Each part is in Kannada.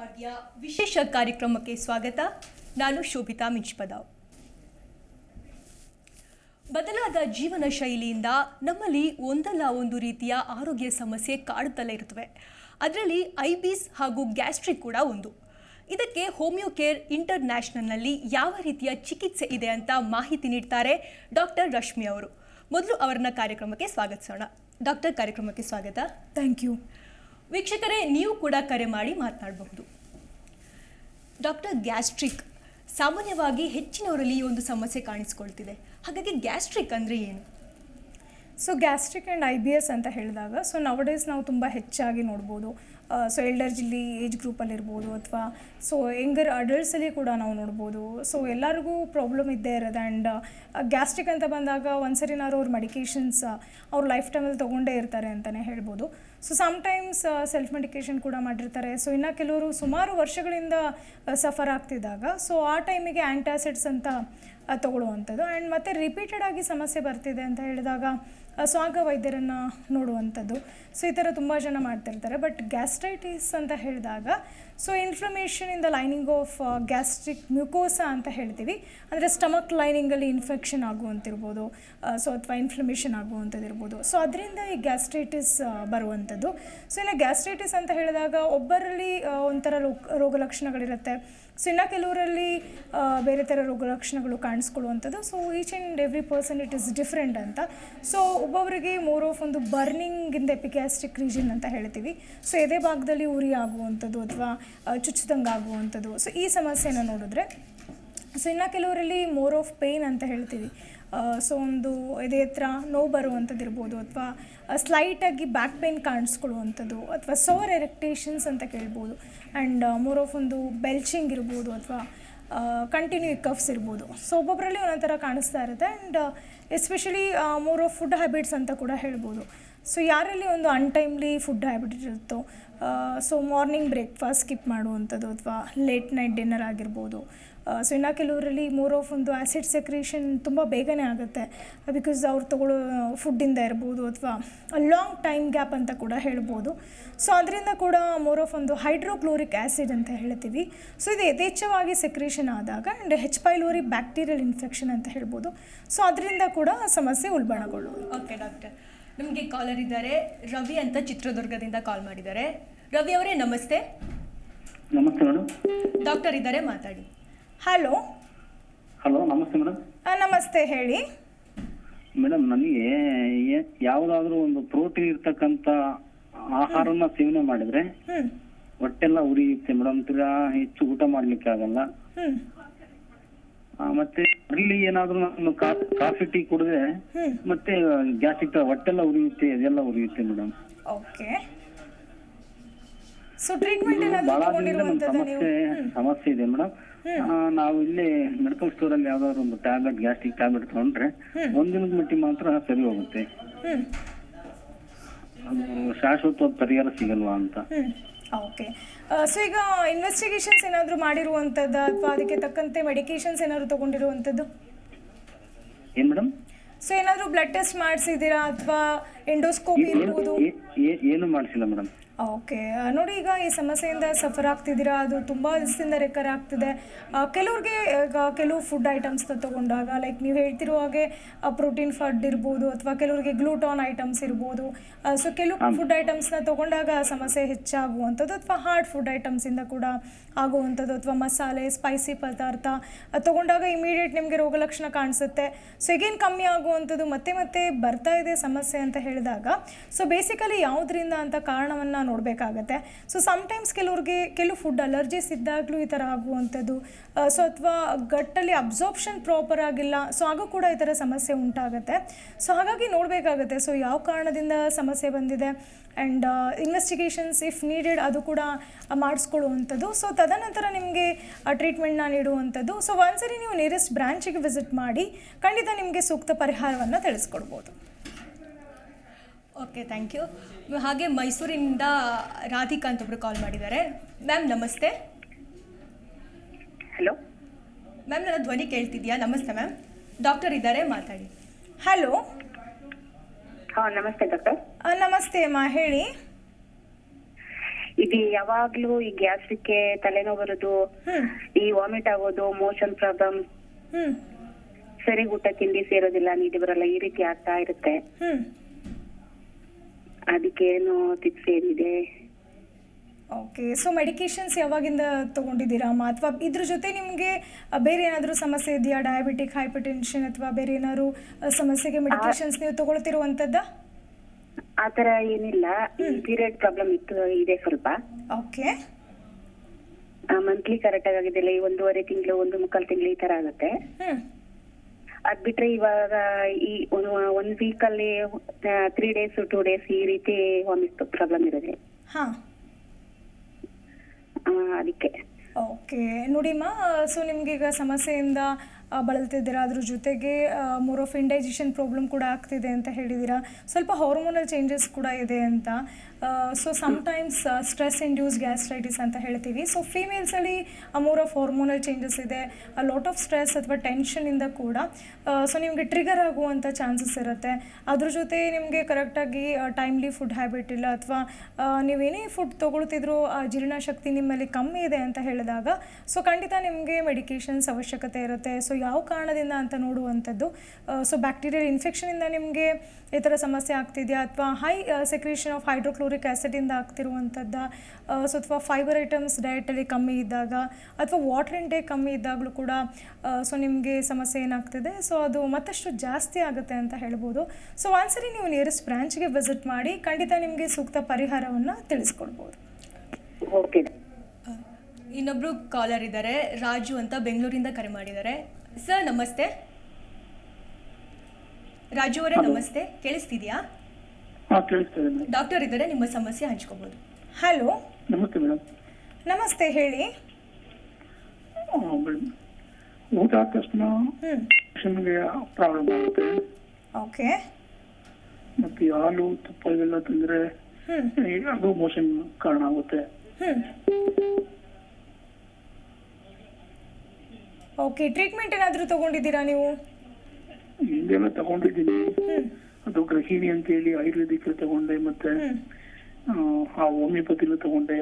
ಭಾಗ್ಯ ವಿಶೇಷ ಕಾರ್ಯಕ್ರಮಕ್ಕೆ ಸ್ವಾಗತ. ನಾನು ಶೋಭಿತಾ ಮಿಂಚ್ಪದಾವ್. ಬದಲಾದ ಜೀವನ ಶೈಲಿಯಿಂದ ನಮ್ಮಲ್ಲಿ ಒಂದಲ್ಲ ಒಂದು ರೀತಿಯ ಆರೋಗ್ಯ ಸಮಸ್ಯೆ ಕಾಡುತ್ತಲೇ ಇರುತ್ತವೆ. ಅದರಲ್ಲಿ ಐಬಿಸ್ ಹಾಗೂ ಗ್ಯಾಸ್ಟ್ರಿಕ್ ಕೂಡ ಒಂದು. ಇದಕ್ಕೆ ಹೋಮಿಯೋ ಕೇರ್ ಇಂಟರ್ನ್ಯಾಷನಲ್ನಲ್ಲಿ ಯಾವ ರೀತಿಯ ಚಿಕಿತ್ಸೆ ಇದೆ ಅಂತ ಮಾಹಿತಿ ನೀಡ್ತಾರೆ ಡಾಕ್ಟರ್ ರಶ್ಮಿ ಅವರು. ಮೊದಲು ಅವರನ್ನ ಕಾರ್ಯಕ್ರಮಕ್ಕೆ ಸ್ವಾಗತಿಸೋಣ. ಡಾಕ್ಟರ್ ಕಾರ್ಯಕ್ರಮಕ್ಕೆ ಸ್ವಾಗತ. Thank you. ವೀಕ್ಷಕರೇ, ನೀವು ಕೂಡ ಕರೆ ಮಾಡಿ ಮಾತನಾಡಬಹುದು. ಡಾಕ್ಟರ್ ಗ್ಯಾಸ್ಟ್ರಿಕ್ ಸಾಮಾನ್ಯವಾಗಿ ಹೆಚ್ಚಿನವರಲ್ಲಿ ಈ ಒಂದು ಸಮಸ್ಯೆ ಕಾಣಿಸ್ಕೊಳ್ತಿದೆ. ಹಾಗಾಗಿ ಗ್ಯಾಸ್ಟ್ರಿಕ್ ಅಂದರೆ ಏನು? So gastric and I B S ಅಂತ ಹೇಳಿದಾಗ ಸೊ ನವಡೇಸ್ ನಾವು ತುಂಬ ಹೆಚ್ಚಾಗಿ ನೋಡ್ಬೋದು. ಸೊ ಎಲ್ಡರ್ಜಿಲಿ ಏಜ್ ಗ್ರೂಪಲ್ಲಿರ್ಬೋದು ಅಥವಾ ಸೊ ಯಂಗರ್ ಅಡಲ್ಟ್ಸಲ್ಲಿ ಕೂಡ ನಾವು ನೋಡ್ಬೋದು. ಸೊ ಎಲ್ಲರಿಗೂ ಪ್ರಾಬ್ಲಮ್ ಇದ್ದೇ ಇರೋದು ಆ್ಯಂಡ್ ಗ್ಯಾಸ್ಟ್ರಿಕ್ ಅಂತ ಬಂದಾಗ ಒಂದ್ಸರಿನಾದ್ರು ಅವ್ರ ಮೆಡಿಕೇಷನ್ಸ್ ಅವ್ರ ಲೈಫ್ ಟೈಮಲ್ಲಿ ತೊಗೊಂಡೇ ಇರ್ತಾರೆ ಅಂತಲೇ ಹೇಳ್ಬೋದು. ಸೊ ಸಮ್ಟೈಮ್ಸ್ ಸೆಲ್ಫ್ ಮೆಡಿಕೇಷನ್ ಕೂಡ ಮಾಡಿರ್ತಾರೆ. ಸೊ ಇನ್ನು ಕೆಲವರು ಸುಮಾರು ವರ್ಷಗಳಿಂದ ಸಫರ್ ಆಗ್ತಿದ್ದಾಗ ಸೊ ಆ ಟೈಮಿಗೆ ಆ್ಯಂಟಾಸಿಡ್ಸ್ ಅಂತ ತಗೊಳ್ಳುವಂಥದ್ದು. ಆ್ಯಂಡ್ ಮತ್ತೆ ರಿಪೀಟೆಡ್ ಆಗಿ ಸಮಸ್ಯೆ ಬರ್ತಿದೆ ಅಂತ ಹೇಳಿದಾಗ ಸ್ವಾಗ ವೈದ್ಯರನ್ನು ನೋಡುವಂಥದ್ದು. ಸೊ ಈ ಥರ ತುಂಬ ಜನ ಮಾಡ್ತಿರ್ತಾರೆ. ಬಟ್ ಗ್ಯಾಸ್ಟ್ರೈಟಿಸ್ ಅಂತ ಹೇಳಿದಾಗ so inflammation in the lining of gastric mucosa ಅಂತ ಹೇಳ್ತೀವಿ. ಅಂದರೆ ಸ್ಟಮಕ್ ಲೈನಿಂಗಲ್ಲಿ ಇನ್ಫೆಕ್ಷನ್ ಆಗುವಂತಿರ್ಬೋದು ಸೊ ಅಥವಾ ಇನ್ಫ್ಲಮೇಷನ್ ಆಗುವಂಥದ್ದಿರ್ಬೋದು. ಸೊ ಅದರಿಂದ ಈ ಗ್ಯಾಸ್ಟ್ರೈಟಿಸ್ ಬರುವಂಥದ್ದು. ಸೊ ಇನ್ನು ಗ್ಯಾಸ್ಟ್ರೈಟಿಸ್ ಅಂತ ಹೇಳಿದಾಗ ಒಬ್ಬರಲ್ಲಿ ಒಂಥರ ರೋಗ ಲಕ್ಷಣಗಳಿರುತ್ತೆ ಸೊ ಇನ್ನು ಕೆಲವರಲ್ಲಿ ಬೇರೆ ಥರ ರೋಗ ಲಕ್ಷಣಗಳು ಕಾಣಿಸ್ಕೊಳ್ಳುವಂಥದ್ದು. So each and every person it is different ಅಂತ. ಸೊ ಒಬ್ಬೊಬ್ಬರಿಗೆ ಮೋರ್ ಆಫ್ ಒಂದು ಬರ್ನಿಂಗ್ ಇನ್ ದ ರೀಜನ್ ಅಂತ ಹೇಳ್ತೀವಿ. ಸೊ ಎದೆ ಭಾಗದಲ್ಲಿ ಉರಿ ಆಗುವಂಥದ್ದು ಅಥವಾ ಚುಚ್ಚಿದಂಗೆ ಆಗುವಂಥದ್ದು ಸೊ ಈ ಸಮಸ್ಯೆನ ನೋಡಿದ್ರೆ ಸೊ ಇನ್ನು ಕೆಲವರಲ್ಲಿ ಮೋರ್ ಆಫ್ ಪೇಯ್ನ್ ಅಂತ ಹೇಳ್ತೀವಿ. ಸೊ ಒಂದು ಎದೆ ಹತ್ರ ನೋವು ಬರುವಂಥದ್ದು ಇರ್ಬೋದು, ಅಥವಾ ಸ್ಲೈಟಾಗಿ ಬ್ಯಾಕ್ ಪೇಯ್ನ್ ಕಾಣಿಸ್ಕೊಳ್ಳುವಂಥದ್ದು, ಅಥವಾ ಸೋರ್ ಎರೆಕ್ಟೇಷನ್ಸ್ ಅಂತ ಕೇಳ್ಬೋದು. ಆ್ಯಂಡ್ ಮೋರ್ ಆಫ್ ಒಂದು ಬೆಲ್ಚಿಂಗ್ ಇರ್ಬೋದು, ಅಥವಾ ಕಂಟಿನ್ಯೂ ಕಫ್ಸ್ ಇರ್ಬೋದು. ಸೊ ಒಬ್ಬೊಬ್ಬರಲ್ಲಿ ಒಂದೊಂದು ಥರ ಕಾಣಿಸ್ತಾ ಇರುತ್ತೆ. And especially more of food habits ಅಂತ ಕೂಡ ಹೇಳ್ಬೋದು. ಸೊ ಯಾರಲ್ಲಿ ಒಂದು ಅನ್ಟೈಮ್ಲಿ ಫುಡ್ ಹ್ಯಾಬಿಟ್ ಇರುತ್ತೋ ಸೊ ಮಾರ್ನಿಂಗ್ ಬ್ರೇಕ್ಫಾಸ್ಟ್ ಸ್ಕಿಪ್ ಮಾಡುವಂಥದ್ದು ಅಥವಾ ಲೇಟ್ ನೈಟ್ ಡಿನ್ನರ್ ಆಗಿರ್ಬೋದು. ಸೊ ಇನ್ನು ಕೆಲವರಲ್ಲಿ ಮೋರ್ ಆಫ್ ಒಂದು ಆ್ಯಸಿಡ್ ಸೆಕ್ರೇಷನ್ ತುಂಬ ಬೇಗನೆ ಆಗುತ್ತೆ. ಬಿಕಾಸ್ ಅವ್ರು ತೊಗೊಳ್ಳೋ ಫುಡ್ಡಿಂದ ಇರ್ಬೋದು ಅಥವಾ ಲಾಂಗ್ ಟೈಮ್ ಗ್ಯಾಪ್ ಅಂತ ಕೂಡ ಹೇಳ್ಬೋದು. ಸೊ ಅದರಿಂದ ಕೂಡ ಮೋರ್ ಆಫ್ ಒಂದು ಹೈಡ್ರೋಕ್ಲೋರಿಕ್ ಆ್ಯಸಿಡ್ ಅಂತ ಹೇಳ್ತೀವಿ. ಸೊ ಇದು ಯಥೇಚ್ಛವಾಗಿ ಸೆಕ್ರೇಷನ್ ಆದಾಗ and H pylori bacterial infection ಅಂತ ಹೇಳ್ಬೋದು. ಸೊ ಅದರಿಂದ ಕೂಡ ಸಮಸ್ಯೆ ಉಲ್ಬಣಗೊಳ್ಳುವುದು. ಓಕೆ ಡಾಕ್ಟರ್ ನಮಗೆ ಕಾಲರ್ ಇದ್ದಾರೆ. ರವಿ ಅಂತ ಚಿತ್ರದುರ್ಗದಿಂದ ಕಾಲ್ ಮಾಡಿದ್ದಾರೆ. ರವಿ ಅವರೇ ನಮಸ್ತೆ. ನಮಸ್ತೆ ಮೇಡಮ್ ಡಾಕ್ಟರ್ ಇದ್ದಾರೆ ಮಾತಾಡಿ. ಹಲೋ ಹಲೋ ನಮಸ್ತೆ ಮೇಡಮ್ ನಮಸ್ತೆ ಹೇಳಿ. ಮೇಡಮ್ ನನಗೆ ಯಾವುದಾದ್ರೂ ಒಂದು ಪ್ರೋಟೀನ್ ಇರ್ತಕ್ಕಂಥ ಆಹಾರನ ಸೇವನೆ ಮಾಡಿದ್ರೆ ಹೊಟ್ಟೆಲ್ಲ ಉರಿಯುತ್ತೆ ಮೇಡಮ್ ತಿರ್ಗಾ ಹೆಚ್ಚು ಊಟ ಮಾಡ್ಲಿಕ್ಕೆ ಆಗಲ್ಲ. ಆ, ಮತ್ತೆ ಅಲ್ಲಿ ಏನಾದ್ರೂ ನಾನು ಕಾ- ಕಾಫಿ ಟೀ ಕುಡಿದ್ರೆ ಮತ್ತೆ ಗ್ಯಾಸ್ಟ್ರಿಕ್ ಹೊಟ್ಟೆಲ್ಲ ಉರಿಯುತ್ತೆ ಅದೆಲ್ಲ ಉರಿಯುತ್ತೆ ಮೇಡಮ್ ಓಕೆ. ಸೊ ಟ್ರೀಟ್ಮೆಂಟ್ ಏನಾದರೂ ಬಹಳ ದಿನದಿಂದ ನಮ್ ತಗೊಂಡಿರುವಂಥದ್ದು ನೀವು? ಸಮಸ್ಯೆ ಸಮಸ್ಯೆ ಇದೆ ಮೇಡಮ್ ನಾವು ಇಲ್ಲಿ ಮೆಡಿಕಲ್ ಸ್ಟೋರ್ ಅಲ್ಲಿ ಯಾವ್ದಾದ್ರು ಒಂದು ಟ್ಯಾಬ್ಲೆಟ್ ಗ್ಯಾಸ್ಟ್ರಿಕ್ ಟ್ಯಾಬ್ಲೆಟ್ ತಗೊಂಡ್ರೆ ಒಂದಿನದ ಮಟ್ಟಿಗೆ ಮಾತ್ರ ಸರಿ ಹೋಗುತ್ತೆ. ಅದು ಶಾಶ್ವತವಾದ ಪರಿಹಾರ ಸಿಗಲ್ವಾ ಅಂತ. ಓಕೆ. ಸೊ ಈಗ ಇನ್ವೆಸ್ಟಿಗೇಷನ್ಸ್ ಏನಾದರೂ ಮಾಡಿರುವಂಥದ್ದು ಅಥವಾ ಅದಕ್ಕೆ ತಕ್ಕಂತೆ ಮೆಡಿಕೇಶನ್ಸ್ ಏನಾದರೂ ತಗೊಂಡಿರುವಂಥದ್ದು ಏನು ಮೇಡಮ್ ಸೊ ಏನಾದರೂ ಬ್ಲಡ್ ಟೆಸ್ಟ್ ಮಾಡಿಸಿದ್ದೀರಾ ಅಥವಾ ಎಂಡೋಸ್ಕೋಪಿ ಇರ್ಬೋದು? ಏನು ಮಾಡಿಸಿಲ್ಲ ಮೇಡಮ್ ಓಕೆ. ನೋಡಿ ಈಗ ಈ ಸಮಸ್ಯೆಯಿಂದ ಸಫರ್ ಆಗ್ತಿದ್ದೀರಾ? ಅದು ತುಂಬ ದಿವಸದಿಂದ ರೆಕರ್ ಆಗ್ತಿದೆ. ಕೆಲವ್ರಿಗೆ ಈಗ ಕೆಲವು ಫುಡ್ ಐಟಮ್ಸ್ನ ತೊಗೊಂಡಾಗ ಲೈಕ್ ನೀವು ಹೇಳ್ತಿರೋ ಹಾಗೆ ಪ್ರೋಟೀನ್ ಫುಡ್ ಇರ್ಬೋದು ಅಥವಾ ಕೆಲವರಿಗೆ ಗ್ಲೂಟಾನ್ ಐಟಮ್ಸ್ ಇರ್ಬೋದು. ಸೊ ಕೆಲವು ಫುಡ್ ಐಟಮ್ಸ್ನ ತೊಗೊಂಡಾಗ ಆ ಸಮಸ್ಯೆ ಹೆಚ್ಚಾಗುವಂಥದ್ದು ಅಥವಾ ಹಾರ್ಡ್ ಫುಡ್ ಐಟಮ್ಸಿಂದ ಕೂಡ ಆಗುವಂಥದ್ದು ಅಥವಾ ಮಸಾಲೆ ಸ್ಪೈಸಿ ಪದಾರ್ಥ ತೊಗೊಂಡಾಗ ಇಮಿಡಿಯೇಟ್ ನಿಮಗೆ ರೋಗ ಲಕ್ಷಣ ಕಾಣಿಸುತ್ತೆ. ಸೊ ಈಗೇನು ಕಮ್ಮಿ ಆಗುವಂಥದ್ದು ಮತ್ತೆ ಮತ್ತೆ ಬರ್ತಾ ಇದೆ ಸಮಸ್ಯೆ ಅಂತ ಹೇಳಿದಾಗ. ಸೊ ಬೇಸಿಕಲಿ ಯಾವುದರಿಂದ ಅಂತ ಕಾರಣವನ್ನು ನೋಡಬೇಕಾಗತ್ತೆ. ಸೊ ಸಮ್ಟೈಮ್ಸ್ ಕೆಲವ್ರಿಗೆ, ಕೆಲವು ಫುಡ್ ಅಲರ್ಜೀಸ್ ಇದ್ದಾಗಲೂ ಈ ಥರ ಆಗುವಂಥದ್ದು. ಸೊ ಅಥವಾ ಗಟ್ಟಲ್ಲಿ ಅಬ್ಸಾರ್ಪ್ಷನ್ ಪ್ರಾಪರ್ ಆಗಿಲ್ಲ ಸೊ ಆಗ ಕೂಡ ಈ ಥರ ಸಮಸ್ಯೆ ಉಂಟಾಗುತ್ತೆ. ಸೊ ಹಾಗಾಗಿ ನೋಡಬೇಕಾಗತ್ತೆ ಸೊ ಯಾವ ಕಾರಣದಿಂದ ಸಮಸ್ಯೆ ಬಂದಿದೆ? ಆ್ಯಂಡ್ ಇನ್ವೆಸ್ಟಿಗೇಷನ್ಸ್ ಇಫ್ ನೀಡೆಡ್ ಅದು ಕೂಡ ಮಾಡಿಸ್ಕೊಳ್ಳುವಂಥದ್ದು. ಸೊ ತದನಂತರ ನಿಮಗೆ ಟ್ರೀಟ್ಮೆಂಟ್ನ ನೀಡುವಂಥದ್ದು. ಸೊ ಒಂದ್ಸರಿ ನೀವು ನಿಯರೆಸ್ಟ್ ಬ್ರಾಂಚಿಗೆ ವಿಸಿಟ್ ಮಾಡಿ, ಖಂಡಿತ ನಿಮಗೆ ಸೂಕ್ತ ಪರಿಹಾರವನ್ನು ತಿಳಿಸ್ಕೊಡ್ಬೋದು. ಓಕೆ ಥ್ಯಾಂಕ್ ಯು ಹಾಗೆ ಮೈಸೂರಿಂದ ರಾಧಿಕಾ ಅಂತ ಒಬ್ರು ಕಾಲ್ ಮಾಡಿದ್ದಾರೆ. ಮ್ಯಾಮ್ ನಮಸ್ತೆ. ಹಲೋ ಮ್ಯಾಮ್ ನನ್ನ ಧ್ವನಿ ಕೇಳ್ತಿದ್ಯಾ? ನಮಸ್ತೆ ಮ್ಯಾಮ್ ಡಾಕ್ಟರ್ ಇದ್ದಾರೆ ಮಾತಾಡಿ. ಹಲೋ ಹಾಂ ನಮಸ್ತೆ ಡಾಕ್ಟರ್ ನಮಸ್ತೆ ಅಮ್ಮ ಹೇಳಿ. ಇದು ಯಾವಾಗ್ಲೂ ಈ ಗ್ಯಾಸ್ಟ್ರಿಕ್ ತಲೆನೋವು ಬರೋದು ಈ ವಾಮಿಟ್ ಆಗೋದು ಮೋಷನ್ ಪ್ರಾಬ್ಲಮ್ ಸರಿ ಊಟ ತಿಂಡಿ ಸೇರೋದಿಲ್ಲ ನೀಡಿ ಬರಲ್ಲ ಈ ರೀತಿ ಆಗ್ತಾ ಇರುತ್ತೆ. ಹ್ಮ್ ಅದಕ್ಕೆ ಏನು ಟಿಪ್ಸ್ ಏನಿದೆ ಓಕೆ ಸೊ ಮೆಡಿಕೇಶನ್ಸ್ ಯಾವಾಗಿಂದ ತೊಗೊಂಡಿದ್ದೀರಾ? ಅಮ್ಮ ಅಥವಾ ಇದ್ರ ಜೊತೆ ನಿಮಗೆ ಬೇರೆ ಏನಾದರೂ ಸಮಸ್ಯೆ ಇದೆಯಾ? ಡಯಾಬಿಟಿಕ್ ಹೈಪರ್ ಟೆನ್ಷನ್ ಅಥವಾ ಬೇರೆ ಏನಾದ್ರು ಸಮಸ್ಯೆಗೆ ಮೆಡಿಕೇಶನ್ಸ್ ನೀವು ತಗೊಳ್ತಿರುವಂಥದ್ದ? ಆ ತರ ಏನಿಲ್ಲ. ಪೀರಿಯಡ್ ಪ್ರಾಬ್ಲಮ್ ಇತ್ತು ಇದೆ ಸ್ವಲ್ಪ. ಓಕೆ ಮಂತ್ಲಿ ಕರೆಕ್ಟ್ ಆಗಿದೆ. ಒಂದೂವರೆ ತಿಂಗಳು ಒಂದು ಮುಕ್ಕಾಲು ತಿಂಗಳು ಈ ತರ ಆಗುತ್ತೆ. ಹ್ಞೂ ಅದ್ ಬಿಟ್ರೆ ಇವಾಗ ಈ ಒಂದ್ ವೀಕ್ ಅಲ್ಲಿ ತ್ರೀ ಡೇಸ್ ಟೂ ಡೇಸ್ ಈ ರೀತಿ ವಾಮಿಟ್ ಪ್ರಾಬ್ಲಮ್ ಇರುತ್ತೆ. ಹಾ. ಅದಕ್ಕೆ. ಓಕೆ. ನೋಡಿಮ್ಮ ಸೊ ನಿಮ್ಗೆ ಈಗ ಸಮಸ್ಯೆಯಿಂದ ಬಳಲ್ತಿದ್ದೀರಾ? ಅದ್ರ ಜೊತೆಗೆ ಮೋರ್ ಆಫ್ ಇಂಡೈಜೆಷನ್ ಪ್ರಾಬ್ಲಮ್ ಕೂಡ ಆಗ್ತಿದೆ ಅಂತ ಹೇಳಿದ್ದೀರಾ ಸ್ವಲ್ಪ ಹಾರ್ಮೋನಲ್ ಚೇಂಜಸ್ ಕೂಡ ಇದೆ ಅಂತ. So sometimes stress induce gastritis ಅಂತ ಹೇಳ್ತೀವಿ. ಸೊ ಫೀಮೇಲ್ಸಲ್ಲಿ ಮೋರ್ ಆಫ್ ಹಾರ್ಮೋನಲ್ ಚೇಂಜಸ್ ಇದೆ. ಲಾಟ್ ಆಫ್ ಸ್ಟ್ರೆಸ್ ಅಥವಾ ಟೆನ್ಷನಿಂದ ಕೂಡ ಸೊ ನಿಮಗೆ ಟ್ರಿಗರ್ ಆಗುವಂಥ ಚಾನ್ಸಸ್ ಇರುತ್ತೆ. ಅದ್ರ ಜೊತೆ ನಿಮಗೆ ಕರೆಕ್ಟಾಗಿ ಟೈಮ್ಲಿ ಫುಡ್ ಹ್ಯಾಬಿಟ್ ಇಲ್ಲ ಅಥವಾ ನೀವೇನೇ ಫುಡ್ ತೊಗೊಳ್ತಿದ್ರು, ಆ ಜೀರ್ಣಶಕ್ತಿ ನಿಮ್ಮಲ್ಲಿ ಕಮ್ಮಿ ಇದೆ ಅಂತ ಹೇಳಿದಾಗ ಸೊ ಖಂಡಿತ ನಿಮಗೆ ಮೆಡಿಕೇಷನ್ಸ್ ಅವಶ್ಯಕತೆ ಇರುತ್ತೆ. ಸೊ ಯಾವ ಕಾರಣದಿಂದ ಅಂತ ನೋಡುವಂಥದ್ದು ಸೊ ಬ್ಯಾಕ್ಟೀರಿಯಲ್ ಇನ್ಫೆಕ್ಷನಿಂದ ನಿಮಗೆ ಈ ಥರ ಸಮಸ್ಯೆ ಆಗ್ತಿದೆಯಾ ಅಥವಾ ಹೈ ಸೆಕ್ರೇಷನ್ ಆಫ್ ಹೈಡ್ರೋಕ್ಲೋರಿಕ್ ಆ್ಯಸಿಡಿಂದ ಆಗ್ತಿರುವಂಥದ್ದ ಸೊ ಅಥವಾ ಫೈಬರ್ ಐಟಮ್ಸ್ ಡಯಟಲ್ಲಿ ಕಮ್ಮಿ ಇದ್ದಾಗ ಅಥವಾ ವಾಟರ್ ಇಂಟೇಕ್ ಕಮ್ಮಿ ಇದ್ದಾಗಲೂ ಕೂಡ ಸೊ ನಿಮಗೆ ಸಮಸ್ಯೆ ಏನಾಗ್ತಿದೆ. ಸೊ ಅದು ಮತ್ತಷ್ಟು ಜಾಸ್ತಿ ಆಗುತ್ತೆ ಅಂತ ಹೇಳ್ಬೋದು. ಸೊ ಒಂದ್ಸರಿ ನೀವು ನಿಯರೆಸ್ಟ್ ಬ್ರಾಂಚ್ಗೆ ವಿಸಿಟ್ ಮಾಡಿ ಖಂಡಿತ ನಿಮಗೆ ಸೂಕ್ತ ಪರಿಹಾರವನ್ನು ತಿಳಿಸ್ಕೊಡ್ಬೋದು. ಓಕೆ ಇನ್ನೊಬ್ರು ಕಾಲರ್ ಇದ್ದಾರೆ ರಾಜು ಅಂತ ಬೆಂಗಳೂರಿಂದ ಕರೆ ಮಾಡಿದ್ದಾರೆ. ಸರ್ ನಮಸ್ತೆ. ರಾಜು ಅವರೇ ನಮಸ್ತೆ. ಕೇಳಿಸ್ತಿದ್ಯಾ? ಡಾಕ್ಟರ್ ಇದ್ದಾರೆ ನಿಮ್ಮ ಸಮಸ್ಯೆ ಹಂಚ್ಕೋಬಹುದು ಹಲೋ? ನಮಸ್ತೆ ಮೇಡಮ್. ನಮಸ್ತೆ ಹೇಳಿ. ಊಟ ಆದ ತಕ್ಷಣ ಮನುಷ್ಯನಿಗೆ ಪ್ರಾಬ್ಲಮ್ ಆಗುತ್ತೆ. ಓಕೆ. ಮತ್ತೆ ಹಾಲು ತುಪ್ಪ ಇವೆಲ್ಲ ತಿಂದ್ರೆ ಅದು ಮೋಷನ್ ಕಾರಣ ಆಗುತ್ತೆ. ಓಕೆ ಟ್ರೀಟ್ಮೆಂಟ್ ಏನಾದರೂ ತಗೊಂಡಿದ್ದೀರಾ ನೀವು? ಹಿಂದೆಲ್ಲ ತಗೊಂಡಿದ್ದೀನಿ. ಅದು ಗೃಹಿಣಿ ಅಂತ ಹೇಳಿ ಆಯುರ್ವೇದಿಕ್ ತಗೊಂಡೆ ಮತ್ತೆ ಆ, ಹೋಮಿಯೋಪತಿ ಹೋಮಿಯೋಪತಿಲು ತಗೊಂಡೆ.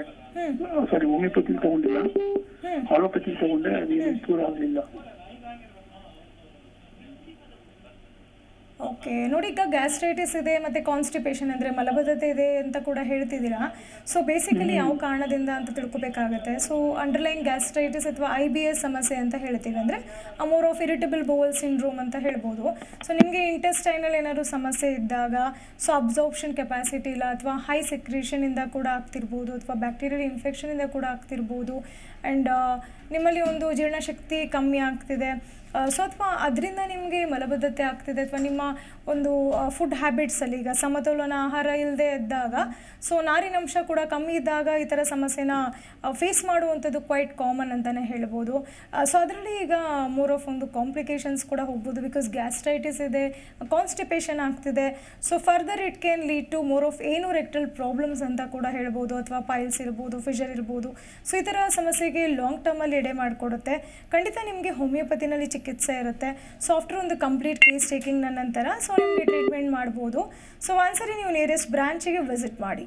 ಸಾರಿ ಹೋಮಿಯೋಪತಿಲ್ ತಗೊಂಡಿಲ್ಲ. ಆಲೋಪತಿ ತಗೊಂಡೆ ಅದೇನು ದೂರ ಆಗಲಿಲ್ಲ. ಓಕೆ ನೋಡಿ ಈಗ ಗ್ಯಾಸ್ಟ್ರೈಟಿಸ್ ಇದೆ ಮತ್ತು ಕಾನ್ಸ್ಟಿಪೇಷನ್ ಅಂದರೆ ಮಲಬದ್ಧತೆ ಇದೆ ಅಂತ ಕೂಡ ಹೇಳ್ತಿದ್ದೀರಾ? ಸೊ ಬೇಸಿಕಲಿ ಯಾವ ಕಾರಣದಿಂದ ಅಂತ ತಿಳ್ಕೊಬೇಕಾಗತ್ತೆ. ಸೊ ಅಂಡರ್ಲೈನ್ ಗ್ಯಾಸ್ಟ್ರೈಟಿಸ್ ಅಥವಾ ಐ ಬಿ ಎಸ್ ಸಮಸ್ಯೆ ಅಂತ ಹೇಳ್ತೀವಿ ಅಂದರೆ more of irritable bowel syndrome ಅಂತ ಹೇಳ್ಬೋದು. ಸೊ ನಿಮಗೆ ಇಂಟೆಸ್ಟೈನಲ್ಲಿ ಏನಾದರೂ ಸಮಸ್ಯೆ ಇದ್ದಾಗ ಸೊ ಅಬ್ಸಾರ್ಪ್ಷನ್ ಕೆಪಾಸಿಟಿ ಇಲ್ಲ ಅಥವಾ ಹೈ ಸೆಕ್ರೇಷನಿಂದ ಕೂಡ ಆಗ್ತಿರ್ಬೋದು ಅಥವಾ ಬ್ಯಾಕ್ಟೀರಿಯಲ್ ಇನ್ಫೆಕ್ಷನಿಂದ ಕೂಡ ಆಗ್ತಿರ್ಬೋದು. ಆ್ಯಂಡ್ ನಿಮ್ಮಲ್ಲಿ ಒಂದು ಜೀರ್ಣಶಕ್ತಿ ಕಮ್ಮಿ ಆಗ್ತಿದೆ. ಸೊ ಅಥವಾ ಅದರಿಂದ ನಿಮಗೆ ಮಲಬದ್ಧತೆ ಆಗ್ತಿದೆ ಅಥವಾ ನಿಮ್ಮ ಒಂದು ಫುಡ್ ಹ್ಯಾಬಿಟ್ಸಲ್ಲಿ ಈಗ ಸಮತೋಲನ, ಆಹಾರ ಇಲ್ಲದೆ ಇದ್ದಾಗ ಸೊ ನಾರಿನಂಶ ಕೂಡ ಕಮ್ಮಿ ಇದ್ದಾಗ ಈ ಥರ ಸಮಸ್ಯೆನ ಫೇಸ್ ಮಾಡುವಂಥದ್ದು ಕ್ವೈಟ್ ಕಾಮನ್ ಅಂತಲೇ ಹೇಳ್ಬೋದು. ಸೊ ಅದರಲ್ಲಿ ಈಗ ಮೋರ್ ಆಫ್ ಒಂದು ಕಾಂಪ್ಲಿಕೇಶನ್ಸ್ ಕೂಡ ಹೋಗ್ಬೋದು ಬಿಕಾಸ್ ಗ್ಯಾಸ್ಟ್ರೈಟಿಸ್ ಇದೆ ಕಾನ್ಸ್ಟಿಪೇಷನ್ ಆಗ್ತಿದೆ. So further it can lead to more of ಏನು ರೆಕ್ಟಲ್ ಪ್ರಾಬ್ಲಮ್ಸ್ ಅಂತ ಕೂಡ ಹೇಳ್ಬೋದು, ಅಥವಾ ಪೈಲ್ಸ್ ಇರ್ಬೋದು ಫಿಶರ್ ಇರ್ಬೋದು. ಸೊ ಈ ಥರ ಸಮಸ್ಯೆಗೆ ಲಾಂಗ್ ಟರ್ಮಲ್ಲಿ ಎಡೆ ಮಾಡಿಕೊಡುತ್ತೆ. ಖಂಡಿತ ನಿಮಗೆ ಹೋಮಿಯೋಪತಿನಲ್ಲಿ ಚಿಕಿತ್ಸೆ ಇರುತ್ತೆ. ಸೊ ಆಫ್ಟರ್ ಒಂದು ಕಂಪ್ಲೀಟ್ ಕೇಸ್ ಟೇಕಿಂಗ್ ನಂತರ ಸೊ ನಿಮಗೆ ಟ್ರೀಟ್ಮೆಂಟ್ ಮಾಡ್ಬೋದು. ಸೊ ಒಂದ್ಸರಿ ನೀವು ನಿಯರೆಸ್ಟ್ ಬ್ರಾಂಚಿಗೆ ವಿಸಿಟ್ ಮಾಡಿ.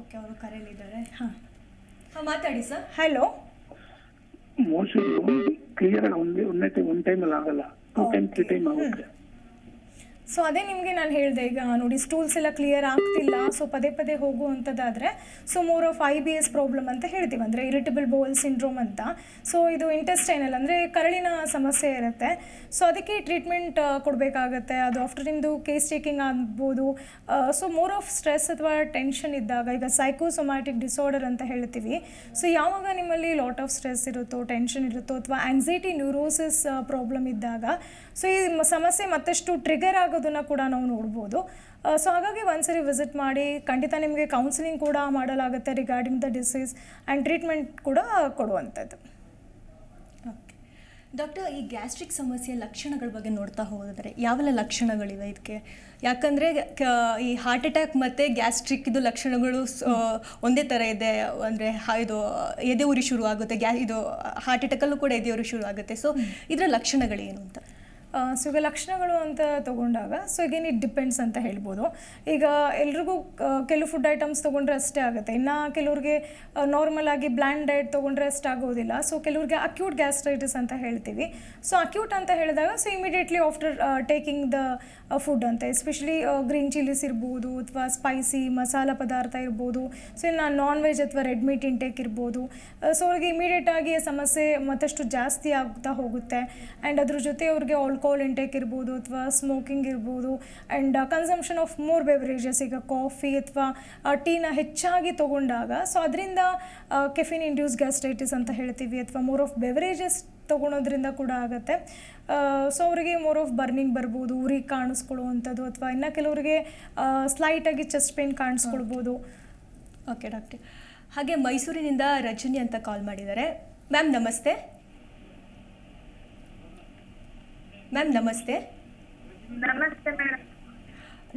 ಓಕೆ ಅವರು ಕರೆಯಲ್ಲಿದ್ದಾರೆ. ಹಾಂ. ಹಾಂ ಮಾತಾಡಿ ಸರ್ ಹಲೋ ಮೋಷನ್ ಕ್ಲಿಯರ್ ಆಗಿ ಒಂದೇ ಒಂದೇ ಟೈಮ್ ಒನ್ ಟೈಮಲ್ಲಿ ಆಗಲ್ಲ. ಟೂ ಟೈಮ್ ತ್ರೀ ಟೈಮ್ ಆಗುತ್ತೆ. ಸೊ ಅದೇ ನಿಮಗೆ ನಾನು ಹೇಳಿದೆ, ಈಗ ನೋಡಿ ಸ್ಟೂಲ್ಸ್ ಎಲ್ಲ ಕ್ಲಿಯರ್ ಆಗ್ತಿಲ್ಲ ಸೊ ಪದೇ ಪದೇ ಹೋಗುವಂಥದ್ದಾದರೆ so more of I B S problem ಅಂತ ಹೇಳ್ತೀವಿ, ಅಂದರೆ ಇರಿಟಬಲ್ ಬೋಲ್ ಸಿಂಡ್ರೋಮ್ ಅಂತ. ಸೊ ಇದು ಇಂಟೆಸ್ಟೈನಲ್ ಅಂದರೆ ಕರಳಿನ ಸಮಸ್ಯೆ ಇರುತ್ತೆ. ಸೊ ಅದಕ್ಕೆ ಟ್ರೀಟ್ಮೆಂಟ್ ಕೊಡಬೇಕಾಗತ್ತೆ. ಅದು ಆಫ್ಟರ್ ನಿಮ್ಮದು ಕೇಸ್ ಟೇಕಿಂಗ್ ಆಗ್ಬೋದು. ಸೊ ಮೋರ್ ಆಫ್ ಸ್ಟ್ರೆಸ್ ಅಥವಾ ಟೆನ್ಷನ್ ಇದ್ದಾಗ, ಈಗ ಸೈಕೋಸೊಮ್ಯಾಟಿಕ್ ಡಿಸಾರ್ಡರ್ ಅಂತ ಹೇಳ್ತೀವಿ. ಸೊ ಯಾವಾಗ ನಿಮ್ಮಲ್ಲಿ ಲಾಟ್ ಆಫ್ ಸ್ಟ್ರೆಸ್ ಇರುತ್ತೋ ಟೆನ್ಷನ್ ಇರುತ್ತೋ, ಅಥವಾ ಆ್ಯಂಗ್ಸೈಟಿ ನ್ಯೂರೋಸಿಸ್ ಪ್ರಾಬ್ಲಮ್ ಇದ್ದಾಗ ಸೊ ಈ ಸಮಸ್ಯೆ ಮತ್ತಷ್ಟು ಟ್ರಿಗರ್ ಆಗೋದನ್ನು ಕೂಡ ನಾವು ನೋಡ್ಬೋದು. ಸೊ ಹಾಗಾಗಿ ಒಂದ್ಸರಿ ವಿಸಿಟ್ ಮಾಡಿ ಖಂಡಿತ ನಿಮಗೆ ಕೌನ್ಸಿಲಿಂಗ್ ಕೂಡ ಮಾಡಲಾಗುತ್ತೆ regarding the disease and treatment ಕೂಡ ಕೊಡುವಂಥದ್ದು. ಓಕೆ ಡಾಕ್ಟರ್ ಈ ಗ್ಯಾಸ್ಟ್ರಿಕ್ ಸಮಸ್ಯೆ ಲಕ್ಷಣಗಳ ಬಗ್ಗೆ ನೋಡ್ತಾ ಹೋದರೆ ಯಾವೆಲ್ಲ ಲಕ್ಷಣಗಳಿವೆ ಇದಕ್ಕೆ? ಯಾಕಂದರೆ ಈ ಹಾರ್ಟ್ ಅಟ್ಯಾಕ್ ಮತ್ತು ಗ್ಯಾಸ್ಟ್ರಿಕ್ ಇದು ಲಕ್ಷಣಗಳು ಸ್- ಒಂದೇ ಥರ ಇದೆ. ಅಂದರೆ ಇದು ಎದೆ ಉರಿ ಶುರು ಆಗುತ್ತೆ ಗ್ಯಾ ಇದು ಹಾರ್ಟ್ ಅಟ್ಯಾಕಲ್ಲೂ ಕೂಡ ಎದೆ ಉರಿ ಶುರು ಆಗುತ್ತೆ ಸೊ ಇದರ ಲಕ್ಷಣಗಳೇನು ಅಂತ? ಸೊ ಈಗ ಲಕ್ಷಣಗಳು ಅಂತ ತಗೊಂಡಾಗ ಸೊ ಈಗೇನು ಇಟ್ ಡಿಪೆಂಡ್ಸ್ ಅಂತ ಹೇಳ್ಬೋದು. ಈಗ ಎಲ್ರಿಗೂ ಕೆಲವು ಫುಡ್ ಐಟಮ್ಸ್ ತೊಗೊಂಡ್ರೆ ಅಷ್ಟೇ ಆಗುತ್ತೆ. ಇನ್ನು ಕೆಲವ್ರಿಗೆ ನಾರ್ಮಲ್ ಆಗಿ ಬ್ಲ್ಯಾಂಡ್ ಡಯಟ್ ತೊಗೊಂಡ್ರೆ ಅಷ್ಟು ಆಗೋದಿಲ್ಲ. ಸೊ ಕೆಲವ್ರಿಗೆ ಅಕ್ಯೂಟ್ ಗ್ಯಾಸ್ಟ್ರೈಟಿಸ್ ಅಂತ ಹೇಳ್ತೀವಿ. ಸೊ ಅಕ್ಯೂಟ್ ಅಂತ ಹೇಳಿದಾಗ so immediately after taking the food ಅಂತ ಎಸ್ಪೆಷಲಿ ಗ್ರೀನ್ ಚಿಲ್ಲೀಸ್ ಇರ್ಬೋದು, ಅಥವಾ ಸ್ಪೈಸಿ ಮಸಾಲ ಪದಾರ್ಥ ಇರ್ಬೋದು. ಸೊ ಇನ್ನು ನಾನ್ ವೆಜ್ ಅಥವಾ ರೆಡ್ ಮೀಟ್ ಇಂಟೇಕ್ ಇರ್ಬೋದು. ಸೊ ಅವ್ರಿಗೆ ಇಮಿಡಿಯೇಟ್ ಆಗಿ ಸಮಸ್ಯೆ ಮತ್ತಷ್ಟು ಜಾಸ್ತಿ ಆಗ್ತಾ ಹೋಗುತ್ತೆ. ಆ್ಯಂಡ್ ಅದ್ರ ಜೊತೆ ಅವ್ರಿಗೆ ಆಲ್ಕೋಹಾಲ್ ಇಂಟೇಕ್ ಇರ್ಬೋದು ಅಥವಾ ಸ್ಮೋಕಿಂಗ್ ಇರ್ಬೋದು and consumption of more beverages ಈಗ ಕಾಫಿ ಅಥವಾ ಟೀನ ಹೆಚ್ಚಾಗಿ ತೊಗೊಂಡಾಗ ಸೊ ಅದರಿಂದ ಕೆಫಿನ್ ಇಂಡ್ಯೂಸ್ ಗ್ಯಾಸ್ಟ್ರೈಟಿಸ್ ಅಂತ ಹೇಳ್ತೀವಿ ಅಥವಾ ಮೋರ್ ಆಫ್ ಬೆವರೇಜಸ್ ತೊಗೊಳೋದ್ರಿಂದ ಕೂಡ ಆಗುತ್ತೆ. ಸೊ ಅವರಿಗೆ ಮೋರ್ ಆಫ್ ಬರ್ನಿಂಗ್ ಬರ್ಬೋದು, ಉರಿ ಕಾಣಿಸ್ಕೊಳ್ಳುವಂಥದ್ದು ಅಥವಾ ಇನ್ನು ಕೆಲವರಿಗೆ ಸ್ಲೈಟಾಗಿ ಚೆಸ್ಟ್ ಪೇನ್ ಕಾಣಿಸ್ಕೊಳ್ಬೋದು. ಓಕೆ ಡಾಕ್ಟರ್ ಹಾಗೆ ಮೈಸೂರಿನಿಂದ ರಜನಿ ಅಂತ ಕಾಲ್ ಮಾಡಿದ್ದಾರೆ. ಮ್ಯಾಮ್ ನಮಸ್ತೆ. ಮ್ಯಾಮ್ ನಮಸ್ತೆ. ನಮಸ್ತೆ ಮೇಡಮ್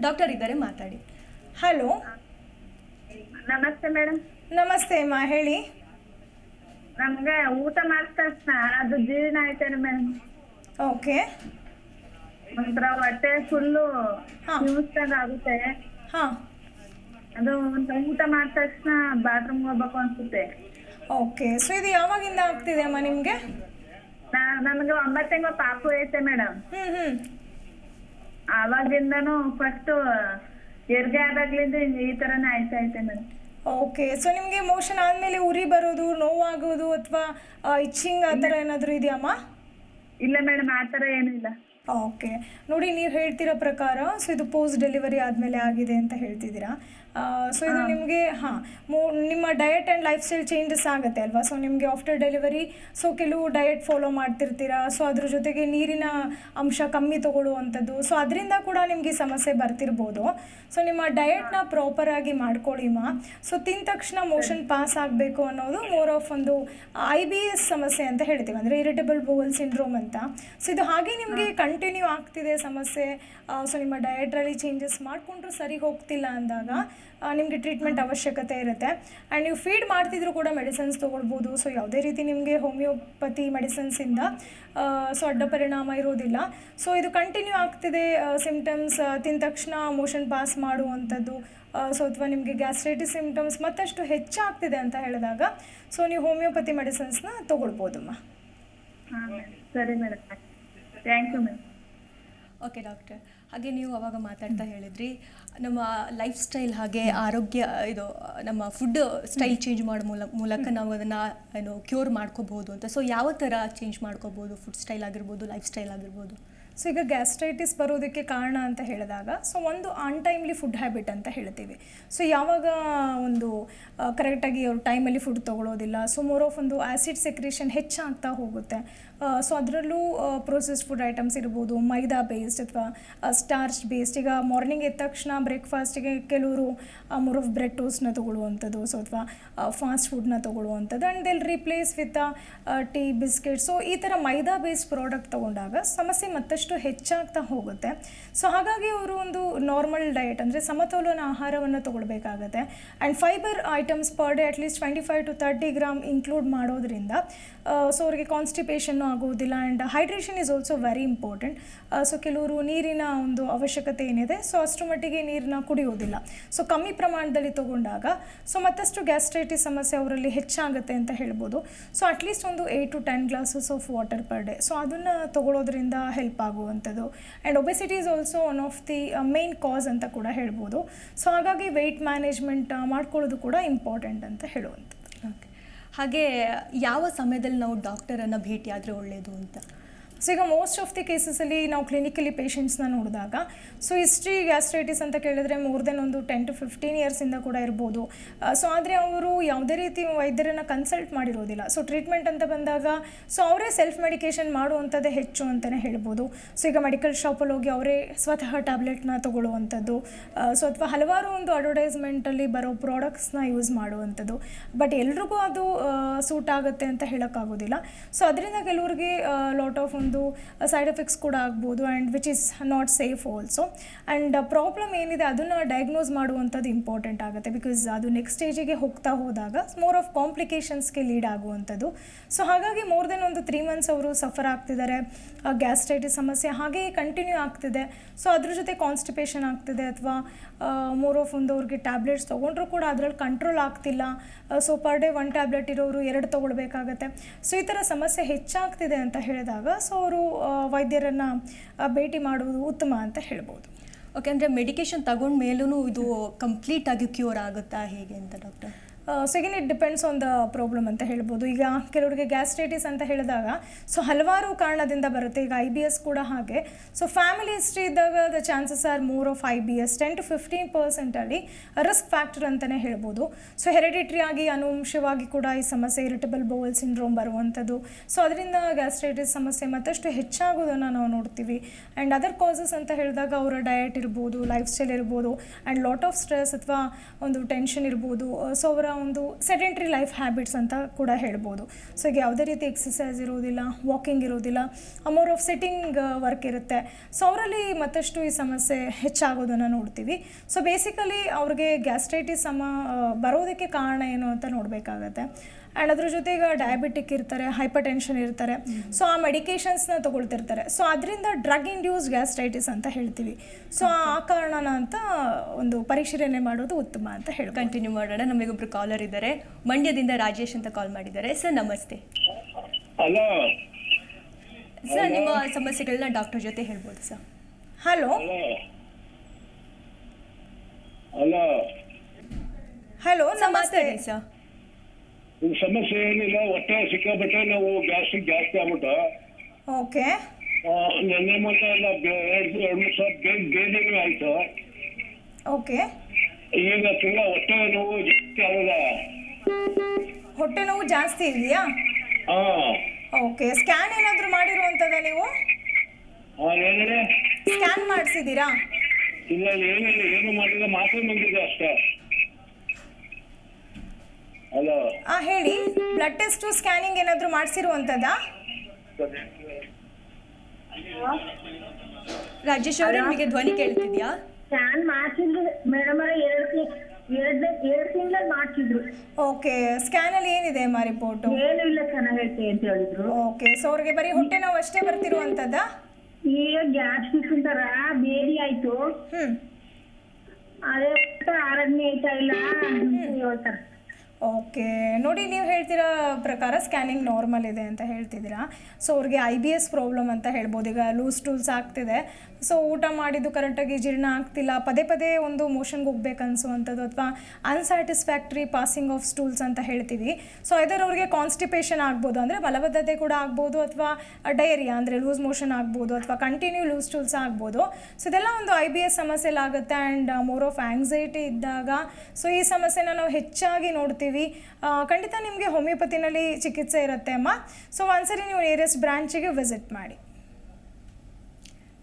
ಡಾಕ್ಟರ್ ಇದ್ದಾರೆ ಮಾತಾಡಿ. ಹಲೋ ನಮಸ್ತೆ ಮೇಡಮ್ ನಮಸ್ತೆ ಅಮ್ಮ ಹೇಳಿ. ನಮ್ಗೆ ಊಟ ಮಾಡಿದ ತಕ್ಷಣ ಅದು ಜೀರ್ಣ ಆಯ್ತೇನೆ ಮೇಡಮ್ ಓಕೆ ಒಂಥರ ಹೊಟ್ಟೆ ಫುಲ್ಲು ಹಾ. ಹಿಮಿಸ್ದಂಗ್ ಆಗುತ್ತೆ. ಹಾಂ. ಅದು ಒಂಥರ ಊಟ ಮಾಡಿದ ತಕ್ಷಣ ಬಾತ್ರೂಮ್ ಹೋಗ್ಬೇಕು ಅನ್ಸುತ್ತೆ. ಓಕೆ ಸೊ ಇದು ಯಾವಾಗಿಂದ ಆಗ್ತಿದೆ ಅಮ್ಮ ನಿಮಗೆ? ನಮ್ಗೆ ಒಂಬತ್ತು ತಿಂಗಳ ಪಾಪು ಐತೆ ಮೇಡಮ್. ಹ್ಮ್ ಹ್ಮ್. ಆವಾಗಿಂದನು ಫಸ್ಟ್ ಹೆರಿಗೆ ಆದಾಗ್ಲಿಂದ ಈ ತರನೇ ಆಯ್ತಾ ಐತೆ ಮೇಡಮ್. ಓಕೆ ಸೊ ನಿಮಗೆ ಮೋಷನ್ ಆದಮೇಲೆ ಉರಿ ಬರೋದು ನೋವಾಗೋದು ಅಥವಾ ಇಚ್ಚಿಂಗ್ ಆ ಥರ ಏನಾದರೂ ಇದೆಯಮ್ಮ ಇಲ್ಲ ಮೇಡಮ್ ಆ ಥರ ಏನೂ ಇಲ್ಲ. ಓಕೆ ನೋಡಿ ನೀವು ಹೇಳ್ತಿರೋ ಪ್ರಕಾರ ಸೊ ಇದು ಪೋಸ್ಟ್ ಡೆಲಿವರಿ ಆದಮೇಲೆ ಆಗಿದೆ ಅಂತ ಹೇಳ್ತಿದ್ದೀರಾ. ಸೊ ಇದು ನಿಮಗೆ ಹಾಂ ಮೂ ನಿಮ್ಮ diet and lifestyle changes ಆಗುತ್ತೆ ಅಲ್ವಾ? ಸೊ ನಿಮಗೆ ಆಫ್ಟರ್ ಡೆಲಿವರಿ ಸೊ ಕೆಲವು ಡಯಟ್ ಫಾಲೋ ಮಾಡ್ತಿರ್ತೀರಾ? ಸೊ ಅದ್ರ ಜೊತೆಗೆ ನೀರಿನ ಅಂಶ ಕಮ್ಮಿ ತೊಗೊಳ್ಳುವಂಥದ್ದು. ಸೊ ಅದರಿಂದ ಕೂಡ ನಿಮಗೆ ಸಮಸ್ಯೆ ಬರ್ತಿರ್ಬೋದು. ಸೊ ನಿಮ್ಮ ಡಯಟ್ನ ಪ್ರಾಪರಾಗಿ ಮಾಡ್ಕೊಳ್ಳಿಮ್ಮ ಸೊ ತಿಂದ ತಕ್ಷಣ ಮೋಷನ್ ಪಾಸ್ ಆಗಬೇಕು ಅನ್ನೋದು ಮೋರ್ ಆಫ್ ಒಂದು ಐ ಬಿ ಎಸ್ ಸಮಸ್ಯೆ ಅಂತ ಹೇಳ್ತೀವಿ. ಅಂದರೆ ಇರಿಟೇಬಲ್ ಬೋವಲ್ ಸಿಂಡ್ರೋಮ್ ಅಂತ. ಸೊ ಇದು ಹಾಗೆ ನಿಮಗೆ ಕಂಟಿನ್ಯೂ ಆಗ್ತಿದೆ ಸಮಸ್ಯೆ. ಸೊ ನಿಮ್ಮ ಡಯಟ್ರಲ್ಲಿ ಚೇಂಜಸ್ ಮಾಡಿಕೊಂಡ್ರೂ ಸರಿ ಹೋಗ್ತಿಲ್ಲ ಅಂದಾಗ ನಿಮಗೆ ಟ್ರೀಟ್ಮೆಂಟ್ ಅವಶ್ಯಕತೆ ಇರುತ್ತೆ. ಆ್ಯಂಡ್ ನೀವು ಫೀಡ್ ಮಾಡ್ತಿದ್ರು ಕೂಡ ಮೆಡಿಸಿನ್ಸ್ ತೊಗೊಳ್ಬೋದು. ಸೊ ಯಾವುದೇ ರೀತಿ ನಿಮಗೆ ಹೋಮಿಯೋಪತಿ ಮೆಡಿಸಿನ್ಸಿಂದ ಸೊ ಅಡ್ಡ ಪರಿಣಾಮ ಇರೋದಿಲ್ಲ. ಸೊ ಇದು ಕಂಟಿನ್ಯೂ ಆಗ್ತಿದೆ ಸಿಮ್ಟಮ್ಸ್ ತಿಂದ ತಕ್ಷಣ ಮೋಷನ್ ಪಾಸ್ ಮಾಡುವಂಥದ್ದು. ಸೊ ಅಥವಾ ನಿಮಗೆ ಗ್ಯಾಸ್ಟ್ರೈಟಿಸ್ ಸಿಮ್ಟಮ್ಸ್ ಮತ್ತಷ್ಟು ಹೆಚ್ಚಾಗ್ತಿದೆ ಅಂತ ಹೇಳಿದಾಗ ಸೊ ನೀವು ಹೋಮಿಯೋಪತಿ ಮೆಡಿಸಿನ್ಸ್ನ ತೊಗೊಳ್ಬೋದಮ್ಮ ಹಾಂ ಮೇಡಮ್ ಸರಿ madam thank you madam okay doctor ಹಾಗೆ ನೀವು ಅವಾಗ ಮಾತಾಡ್ತಾ ಹೇಳಿದ್ರಿ ನಮ್ಮ ಲೈಫ್ ಸ್ಟೈಲ್ ಹಾಗೆ ಆರೋಗ್ಯ ಇದು ನಮ್ಮ ಫುಡ್ ಸ್ಟೈಲ್ ಚೇಂಜ್ ಮಾಡೋ ಮೂಲ ಮೂಲಕ ನಾವು ಅದನ್ನು ಏನು ಕ್ಯೂರ್ ಮಾಡ್ಕೋಬಹುದು ಅಂತ. ಸೊ ಯಾವ ಥರ ಚೇಂಜ್ ಮಾಡ್ಕೋಬೋದು ಫುಡ್ ಸ್ಟೈಲ್ ಆಗಿರ್ಬೋದು ಲೈಫ್ ಸ್ಟೈಲ್ ಆಗಿರ್ಬೋದು. ಸೊ ಈಗ ಗ್ಯಾಸ್ಟ್ರೈಟಿಸ್ ಬರೋದಕ್ಕೆ ಕಾರಣ ಅಂತ ಹೇಳಿದಾಗ ಸೊ ಒಂದು ಅನ್ಟೈಮ್ಲಿ ಫುಡ್ ಹ್ಯಾಬಿಟ್ ಅಂತ ಹೇಳ್ತೀವಿ. ಸೊ ಯಾವಾಗ ಒಂದು ಕರೆಕ್ಟಾಗಿ ಅವ್ರು ಟೈಮಲ್ಲಿ ಫುಡ್ ತೊಗೊಳೋದಿಲ್ಲ ಸೊ ಮೋರ್ ಆಫ್ ಒಂದು ಆ್ಯಸಿಡ್ ಸೆಕ್ರೇಷನ್ ಹೆಚ್ಚಾಗ್ತಾ ಹೋಗುತ್ತೆ. ಸೊ ಅದರಲ್ಲೂ ಪ್ರೊಸೆಸ್ಡ್ ಫುಡ್ ಐಟಮ್ಸ್ ಇರ್ಬೋದು, ಮೈದಾ ಬೇಸ್ಡ್ ಅಥವಾ ಸ್ಟಾರ್ಚ್ ಬೇಸ್ಡ್ ಈಗ ಮಾರ್ನಿಂಗ್ ಎದ್ದ ತಕ್ಷಣ ಬ್ರೇಕ್ಫಾಸ್ಟಿಗೆ ಕೆಲವರು ಮೋರ್ ಆಫ್ ಬ್ರೆಡ್ ಟೋಸ್ಟ್ನ ತೊಗೊಳ್ಳುವಂಥದ್ದು ಸೊ ಅಥವಾ ಫಾಸ್ಟ್ ಫುಡ್ನ ತೊಗೊಳ್ಳುವಂಥದ್ದು. And they'll replace with tea biscuit so ಈ ಥರ ಮೈದಾ ಬೇಸ್ಡ್ ಪ್ರಾಡಕ್ಟ್ ತೊಗೊಂಡಾಗ ಸಮಸ್ಯೆ ಮತ್ತಷ್ಟು ಹೆಚ್ಚಾಗ್ತಾ ಹೋಗುತ್ತೆ. ಸೊ ಹಾಗಾಗಿ ಅವರು ಒಂದು ನಾರ್ಮಲ್ ಡಯಟ್ ಅಂದರೆ ಸಮತೋಲನ ಆಹಾರವನ್ನು ತೊಗೊಳ್ಬೇಕಾಗತ್ತೆ. And fibre items per day at least twenty five to thirty gram include ಮಾಡೋದ್ರಿಂದ ಸೊ ಅವರಿಗೆ ಕಾನ್ಸ್ಟಿಪೇಷನ್ನು ಆಗುವುದಿಲ್ಲ and hydration is also very important so ಕೆಲವರು ನೀರಿನ ಒಂದು ಅವಶ್ಯಕತೆ ಏನಿದೆ ಸೊ ಅಷ್ಟು ಮಟ್ಟಿಗೆ ನೀರನ್ನ ಕುಡಿಯೋದಿಲ್ಲ ಸೊ ಕಮ್ಮಿ ಪ್ರಮಾಣದಲ್ಲಿ ತಗೊಂಡಾಗ ಸೊ ಮತ್ತಷ್ಟು ಗ್ಯಾಸ್ಟ್ರೈಟಿಸ್ ಸಮಸ್ಯೆ ಅವರಲ್ಲಿ ಹೆಚ್ಚಾಗುತ್ತೆ ಅಂತ ಹೇಳ್ಬೋದು. ಸೊ ಅಟ್ಲೀಸ್ಟ್ ಒಂದು eight to ten glasses of water per day so ಅದನ್ನು ತಗೊಳ್ಳೋದ್ರಿಂದ ಹೆಲ್ಪ್ ಆಗುವಂಥದ್ದು. And obesity is also one of the main cause ಅಂತ ಕೂಡ ಹೇಳ್ಬೋದು. ಸೊ ಹಾಗಾಗಿ ವೆಯ್ಟ್ ಮ್ಯಾನೇಜ್ಮೆಂಟ್ ಮಾಡ್ಕೊಳ್ಳೋದು ಕೂಡ ಇಂಪಾರ್ಟೆಂಟ್ ಅಂತ ಹೇಳುವಂಥದ್ದು. ಹಾಗೆ ಯಾವ ಸಮಯದಲ್ಲಿ ನಾವು ಡಾಕ್ಟರನ್ನು ಭೇಟಿ ಆದರೆ ಒಳ್ಳೆಯದು ಅಂತ? ಸೊ ಈಗ ಮೋಸ್ಟ್ ಆಫ್ ದಿ ಕೇಸಸಲ್ಲಿ ನಾವು ಕ್ಲಿನಿಕಲಿ ಪೇಷಂಟ್ಸ್ನ ನೋಡಿದಾಗ ಸೊ ಹಿಸ್ಟ್ರಿ ಗ್ಯಾಸ್ಟ್ರೈಟಿಸ್ ಅಂತ ಕೇಳಿದ್ರೆ ಮೋರ್ ದೆನ್ ಒಂದು ಟೆನ್ ಟು ಫಿಫ್ಟೀನ್ ಇಯರ್ಸಿಂದ ಕೂಡ ಇರ್ಬೋದು. ಸೊ ಆದರೆ ಅವರು ಯಾವುದೇ ರೀತಿ ವೈದ್ಯರನ್ನು ಕನ್ಸಲ್ಟ್ ಮಾಡಿರೋದಿಲ್ಲ. ಸೊ ಟ್ರೀಟ್ಮೆಂಟ್ ಅಂತ ಬಂದಾಗ ಸೊ ಅವರೇ ಸೆಲ್ಫ್ ಮೆಡಿಕೇಷನ್ ಮಾಡುವಂಥದ್ದೇ ಹೆಚ್ಚು ಅಂತಲೇ ಹೇಳ್ಬೋದು. ಸೊ ಈಗ ಮೆಡಿಕಲ್ ಶಾಪಲ್ಲಿ ಹೋಗಿ ಅವರೇ ಸ್ವತಃ ಟ್ಯಾಬ್ಲೆಟ್ನ ತಗೊಳ್ಳುವಂಥದ್ದು. ಸೊ ಅಥವಾ ಹಲವಾರು ಒಂದು ಅಡ್ವರ್ಟೈಸ್ಮೆಂಟಲ್ಲಿ ಬರೋ ಪ್ರಾಡಕ್ಟ್ಸ್ನ ಯೂಸ್ ಮಾಡುವಂಥದ್ದು. ಬಟ್ ಎಲ್ರಿಗೂ ಅದು ಸೂಟ್ ಆಗುತ್ತೆ ಅಂತ ಹೇಳೋಕ್ಕಾಗೋದಿಲ್ಲ. ಸೊ ಅದರಿಂದ ಕೆಲವ್ರಿಗೆ ಲಾಟ್ ಆಫ್ ಒಂದು ಸೈಡ್ ಎಫೆಕ್ಟ್ಸ್ ಕೂಡ ಆಗ್ಬೋದು and which is not safe also and problem ಏನಿದೆ ಅದನ್ನು ಡಯಾಗ್ನೋಸ್ ಮಾಡುವಂಥದ್ದು ಇಂಪಾರ್ಟೆಂಟ್ ಆಗುತ್ತೆ ಬಿಕಾಸ್ ಅದು ನೆಕ್ಸ್ಟ್ ಸ್ಟೇಜಿಗೆ ಹೋಗ್ತಾ ಹೋದಾಗ ಮೋರ್ ಆಫ್ ಕಾಂಪ್ಲಿಕೇಶನ್ಸ್ಗೆ ಲೀಡ್ ಆಗುವಂಥದ್ದು. ಸೊ ಹಾಗಾಗಿ ಮೋರ್ ದೆನ್ ಒಂದು ತ್ರೀ ಮಂತ್ಸ್ ಅವರು ಸಫರ್ ಆಗ್ತಿದ್ದಾರೆ ಗ್ಯಾಸ್ಟ್ರೈಟಿಸ್ ಸಮಸ್ಯೆ ಹಾಗೆಯೇ ಕಂಟಿನ್ಯೂ ಆಗ್ತಿದೆ. ಸೊ ಅದ್ರ ಜೊತೆ ಕಾನ್ಸ್ಟಿಪೇಷನ್ ಆಗ್ತಿದೆ ಅಥವಾ ಮೋರ್ ಆಫ್ ಒಂದು ಅವ್ರಿಗೆ ಟ್ಯಾಬ್ಲೆಟ್ಸ್ ತೊಗೊಂಡ್ರೂ ಕೂಡ ಅದರಲ್ಲಿ ಕಂಟ್ರೋಲ್ ಆಗ್ತಿಲ್ಲ. So per day one tablet ಇರೋರು ಎರಡು ತೊಗೊಳ್ಬೇಕಾಗತ್ತೆ. ಸೊ ಈ ಥರ ಸಮಸ್ಯೆ ಹೆಚ್ಚಾಗ್ತಿದೆ ಅಂತ ಹೇಳಿದಾಗ ಸೊ ಅವರು ವೈದ್ಯರನ್ನು ಭೇಟಿ ಮಾಡುವುದು ಉತ್ತಮ ಅಂತ ಹೇಳ್ಬೋದು. ಓಕೆ ಅಂದರೆ ಮೆಡಿಕೇಶನ್ ತಗೊಂಡ ಮೇಲೂ ಇದು ಕಂಪ್ಲೀಟ್ ಆಗಿ ಕ್ಯೂರ್ ಆಗುತ್ತಾ ಹೇಗೆ ಅಂತ doctor so it depends on the problem ಅಂತ ಹೇಳ್ಬೋದು. ಈಗ ಕೆಲವರಿಗೆ ಗ್ಯಾಸ್ಟ್ರೈಟಿಸ್ ಅಂತ ಹೇಳಿದಾಗ ಸೊ ಹಲವಾರು ಕಾರಣದಿಂದ ಬರುತ್ತೆ. ಈಗ ಐ ಬಿ ಎಸ್ ಕೂಡ ಹಾಗೆ. ಸೊ ಫ್ಯಾಮಿಲಿ ಹಿಸ್ಟ್ರಿ ಇದ್ದಾಗ the chances are more of I B S ten to fifteen ಪರ್ಸೆಂಟಲ್ಲಿ risk factor ಅಂತಲೇ ಹೇಳ್ಬೋದು. ಸೊ ಹೆರಿಡಿಟ್ರಿ ಆಗಿ, ಅನುವಂಶವಾಗಿ ಕೂಡ ಈ ಸಮಸ್ಯೆ ಇರಿಟಬಲ್ ಬೌಲ್ ಸಿಂಡ್ರೋಮ್ ಬರುವಂಥದ್ದು. ಸೊ ಅದರಿಂದ ಗ್ಯಾಸ್ಟ್ರೈಟಿಸ್ ಸಮಸ್ಯೆ ಮತ್ತಷ್ಟು ಹೆಚ್ಚಾಗೋದನ್ನು ನಾವು ನೋಡ್ತೀವಿ. ಆ್ಯಂಡ್ ಅದರ್ ಕಾಸಸ್ ಅಂತ ಹೇಳಿದಾಗ ಅವರ ಡಯಟ್ ಇರ್ಬೋದು ಲೈಫ್ ಸ್ಟೈಲ್ ಇರ್ಬೋದು ಆ್ಯಂಡ್ ಲಾಟ್ ಆಫ್ ಸ್ಟ್ರೆಸ್ ಅಥವಾ ಒಂದು ಟೆನ್ಷನ್ ಇರ್ಬೋದು. ಸೊ ಅವರ ಒಂದು ಸೆಡೆಂಟ್ರಿ ಲೈಫ್ ಹ್ಯಾಬಿಟ್ಸ್ ಅಂತ ಕೂಡ ಹೇಳ್ಬೋದು. ಸೊ ಈಗ ಯಾವುದೇ ರೀತಿ ಎಕ್ಸಸೈಸ್ ಇರೋದಿಲ್ಲ ವಾಕಿಂಗ್ ಇರೋದಿಲ್ಲ ಮೋರ್ ಆಫ್ ಸಿಟ್ಟಿಂಗ್ ವರ್ಕ್ ಇರುತ್ತೆ. ಸೊ ಅವರಲ್ಲಿ ಮತ್ತಷ್ಟು ಈ ಸಮಸ್ಯೆ ಹೆಚ್ಚಾಗೋದನ್ನು ನೋಡ್ತೀವಿ. ಸೊ ಬೇಸಿಕಲಿ ಅವ್ರಿಗೆ ಗ್ಯಾಸ್ಟ್ರೈಟಿಸ್ ಸಮ ಬರೋದಕ್ಕೆ ಕಾರಣ ಏನು ಅಂತ ನೋಡಬೇಕಾಗತ್ತೆ. ಆ್ಯಂಡ್ ಅದ್ರ ಜೊತೆಗೆ ಡಯಾಬಿಟಿಕ್ ಇರ್ತಾರೆ ಹೈಪರ್ ಟೆನ್ಷನ್ ಇರ್ತಾರೆ. ಸೊ ಆ ಮೆಡಿಕೇಶನ್ಸ್ನ ತೊಗೊಳ್ತಿರ್ತಾರೆ. ಸೊ ಅದರಿಂದ ಡ್ರಗ್ ಇಂಡ್ಯೂಸ್ ಗ್ಯಾಸ್ಟ್ರೈಟಿಸ್ ಅಂತ ಹೇಳ್ತೀವಿ. ಸೊ ಆ ಕಾರಣನ ಅಂತ ಒಂದು ಪರಿಶೀಲನೆ ಮಾಡೋದು ಉತ್ತಮ ಅಂತ ಹೇಳಿ ಕಂಟಿನ್ಯೂ ಮಾಡೋಣ. ನಮಗೊಬ್ರು ಕಾಲರ್ ಇದ್ದಾರೆ. ಮಂಡ್ಯದಿಂದ ರಾಜೇಶ್ ಅಂತ ಕಾಲ್ ಮಾಡಿದ್ದಾರೆ. ಸರ್ ನಮಸ್ತೆ. ಹಲೋ ಸರ್ ನಿಮ್ಮ ಸಮಸ್ಯೆಗಳನ್ನ ಡಾಕ್ಟರ್ ಜೊತೆ ಹೇಳ್ಬೋದು ಸರ್ ಹಲೋ ಹಲೋ ಹಲೋ ನಮಸ್ತೆ. ಸರ್ ನಿಮ್ ಸಮಸ್ಯೆ ಏನಿಲ್ಲ ಹೊಟ್ಟೆ ಸಿಕ್ಕಾಬಿಟ್ಟೆ ನಾವು ಗ್ಯಾಸ್ಟ್ರಿಕ್ ಜಾಸ್ತಿ ಆಗ್ಬಿಟ್ಟು. ಓಕೆ. ನೆನ್ನೆ ಮೊನ್ನೆ ಎಲ್ಲ ಎರಡು ಎರಡು ಮೂರು ಸಾವಿರ ಬೇಗ ಬೇದಿನೂ ಆಯ್ತು. ಓಕೆ. ಈಗ ತಿಂಗಳ ಹೊಟ್ಟೆ ನೋವು ಜಾಸ್ತಿ ಆಗದ. ಹೊಟ್ಟೆ ನೋವು ಜಾಸ್ತಿ ಇದೆಯಾ? ಹಾ. ಓಕೆ ಸ್ಕ್ಯಾನ್ ಏನಾದರೂ ಮಾಡಿರುವಂತದ ನೀವು? ಏನಿದೆ ಸ್ಕ್ಯಾನ್ ಮಾಡಿಸಿದ್ದೀರಾ? ಇಲ್ಲ ಏನಿಲ್ಲ ಏನು ಮಾಡಿಲ್ಲ ಮಾತ್ರ ಬಂದಿದೆ ಅಷ್ಟೇ. ಹಲೋ ಆ ಹೇಳಿ. ಬ್ಲಡ್ ಟೆಸ್ಟ್ ಸ್ಕ್ಯಾನಿಂಗ್ ಏನಾದರೂ ಮಾಡಿಸಿರುವಂಥದ್ದಾ ರಾಜೇಶ್ ಅವರೇ ನಿಮಗೆ ಧ್ವನಿ ಕೇಳ್ತಿದ್ಯಾ? ಸ್ಕ್ಯಾನ್ ಮಾಡ್ಸಿದ್ರು. ಮೇಡಮ್ ಎರಡು ಎರಡು ಎರಡು ಎರಡ್ ತಿಂಗಳಲ್ಲಿ ಮಾಡ್ಸಿದ್ರು. ಓಕೆ ಸ್ಕ್ಯಾನಲ್ಲಿ ಏನಿದೆ ಅಮ್ಮ ರಿಪೋರ್ಟ್ ಏನು ಇಲ್ಲ ಚೆನ್ನಾಗೈತೆ ಅಂತ ಹೇಳಿದ್ರು. ಓಕೆ ಸೊ ಅವ್ರಿಗೆ ಬರೀ ಹೊಟ್ಟೆ ನೋವು ಅಷ್ಟೇ ಬರ್ತಿರುವಂಥದ್ದಾ ಈಗ ಗ್ಯಾಸ್ಟಿಕ್ ಅಂತಾರ ಬೇದಿ ಆಯ್ತು. ಹ್ಮ್. ಅದೇ ಆರಾಧನೆ ಆಯ್ತಾ ಇಲ್ಲ ಅಂತ ಹೇಳ್ತಾರೆ. ಓಕೆ. ನೋಡಿ, ನೀವು ಹೇಳ್ತಿರೋ ಪ್ರಕಾರ ಸ್ಕ್ಯಾನಿಂಗ್ ನಾರ್ಮಲ್ ಇದೆ ಅಂತ ಹೇಳ್ತಿದ್ದೀರಾ? ಸೊ, ಅವ್ರಿಗೆ ಐ ಬಿ ಎಸ್ ಪ್ರಾಬ್ಲಮ್ ಅಂತ ಹೇಳ್ಬೋದು. ಈಗ ಲೂಸ್ ಟೂಲ್ಸ್ ಆಗ್ತಿದೆ. ಸೊ, ಊಟ ಮಾಡಿದ್ದು ಕರೆಕ್ಟಾಗಿ ಜೀರ್ಣ ಆಗ್ತಿಲ್ಲ. ಪದೇ ಪದೇ ಒಂದು ಮೋಷನ್ಗೆ ಹೋಗ್ಬೇಕು ಅನ್ಸುವಂಥದ್ದು ಅಥವಾ ಅನ್ಸ್ಯಾಟಿಸ್ಫ್ಯಾಕ್ಟ್ರಿ ಪಾಸಿಂಗ್ ಆಫ್ ಸ್ಟೂಲ್ಸ್ ಅಂತ ಹೇಳ್ತೀವಿ. ಸೊ ಇದರ ಅವ್ರಿಗೆ ಕಾನ್ಸ್ಟಿಪೇಷನ್ ಆಗ್ಬೋದು. ಅಂದರೆ ಮಲಬದ್ಧತೆ ಕೂಡ ಆಗ್ಬೋದು ಅಥವಾ ಡೈರಿಯಾ, ಅಂದರೆ ಲೂಸ್ ಮೋಷನ್ ಆಗ್ಬೋದು ಅಥವಾ ಕಂಟಿನ್ಯೂ ಲೂಸ್ ಟೂಲ್ಸ್ ಆಗ್ಬೋದು. ಸೊ, ಇದೆಲ್ಲ ಒಂದು ಐ ಬಿ ಎಸ್ ಸಮಸ್ಯೆಲಾಗುತ್ತೆ ಆ್ಯಂಡ್ ಮೋರ್ ಆಫ್ ಆ್ಯಂಗ್ಸೈಟಿ ಇದ್ದಾಗ ಸೊ, ಈ ಸಮಸ್ಯೆನ ನಾವು ಹೆಚ್ಚಾಗಿ ನೋಡ್ತೀವಿ. ಆ, ಖಂಡಿತ ನಿಮಗೆ ಹೋಮಿಯೋಪತಿನಲ್ಲಿ ಚಿಕಿತ್ಸೆ ಇರುತ್ತೆ ಅಮ್ಮ. ಸೊ ಒಂದ್ಸರಿ ನೀವು ನಿಯರೆಸ್ಟ್ ಬ್ರಾಂಚಿಗೆ ವಿಸಿಟ್ ಮಾಡಿ.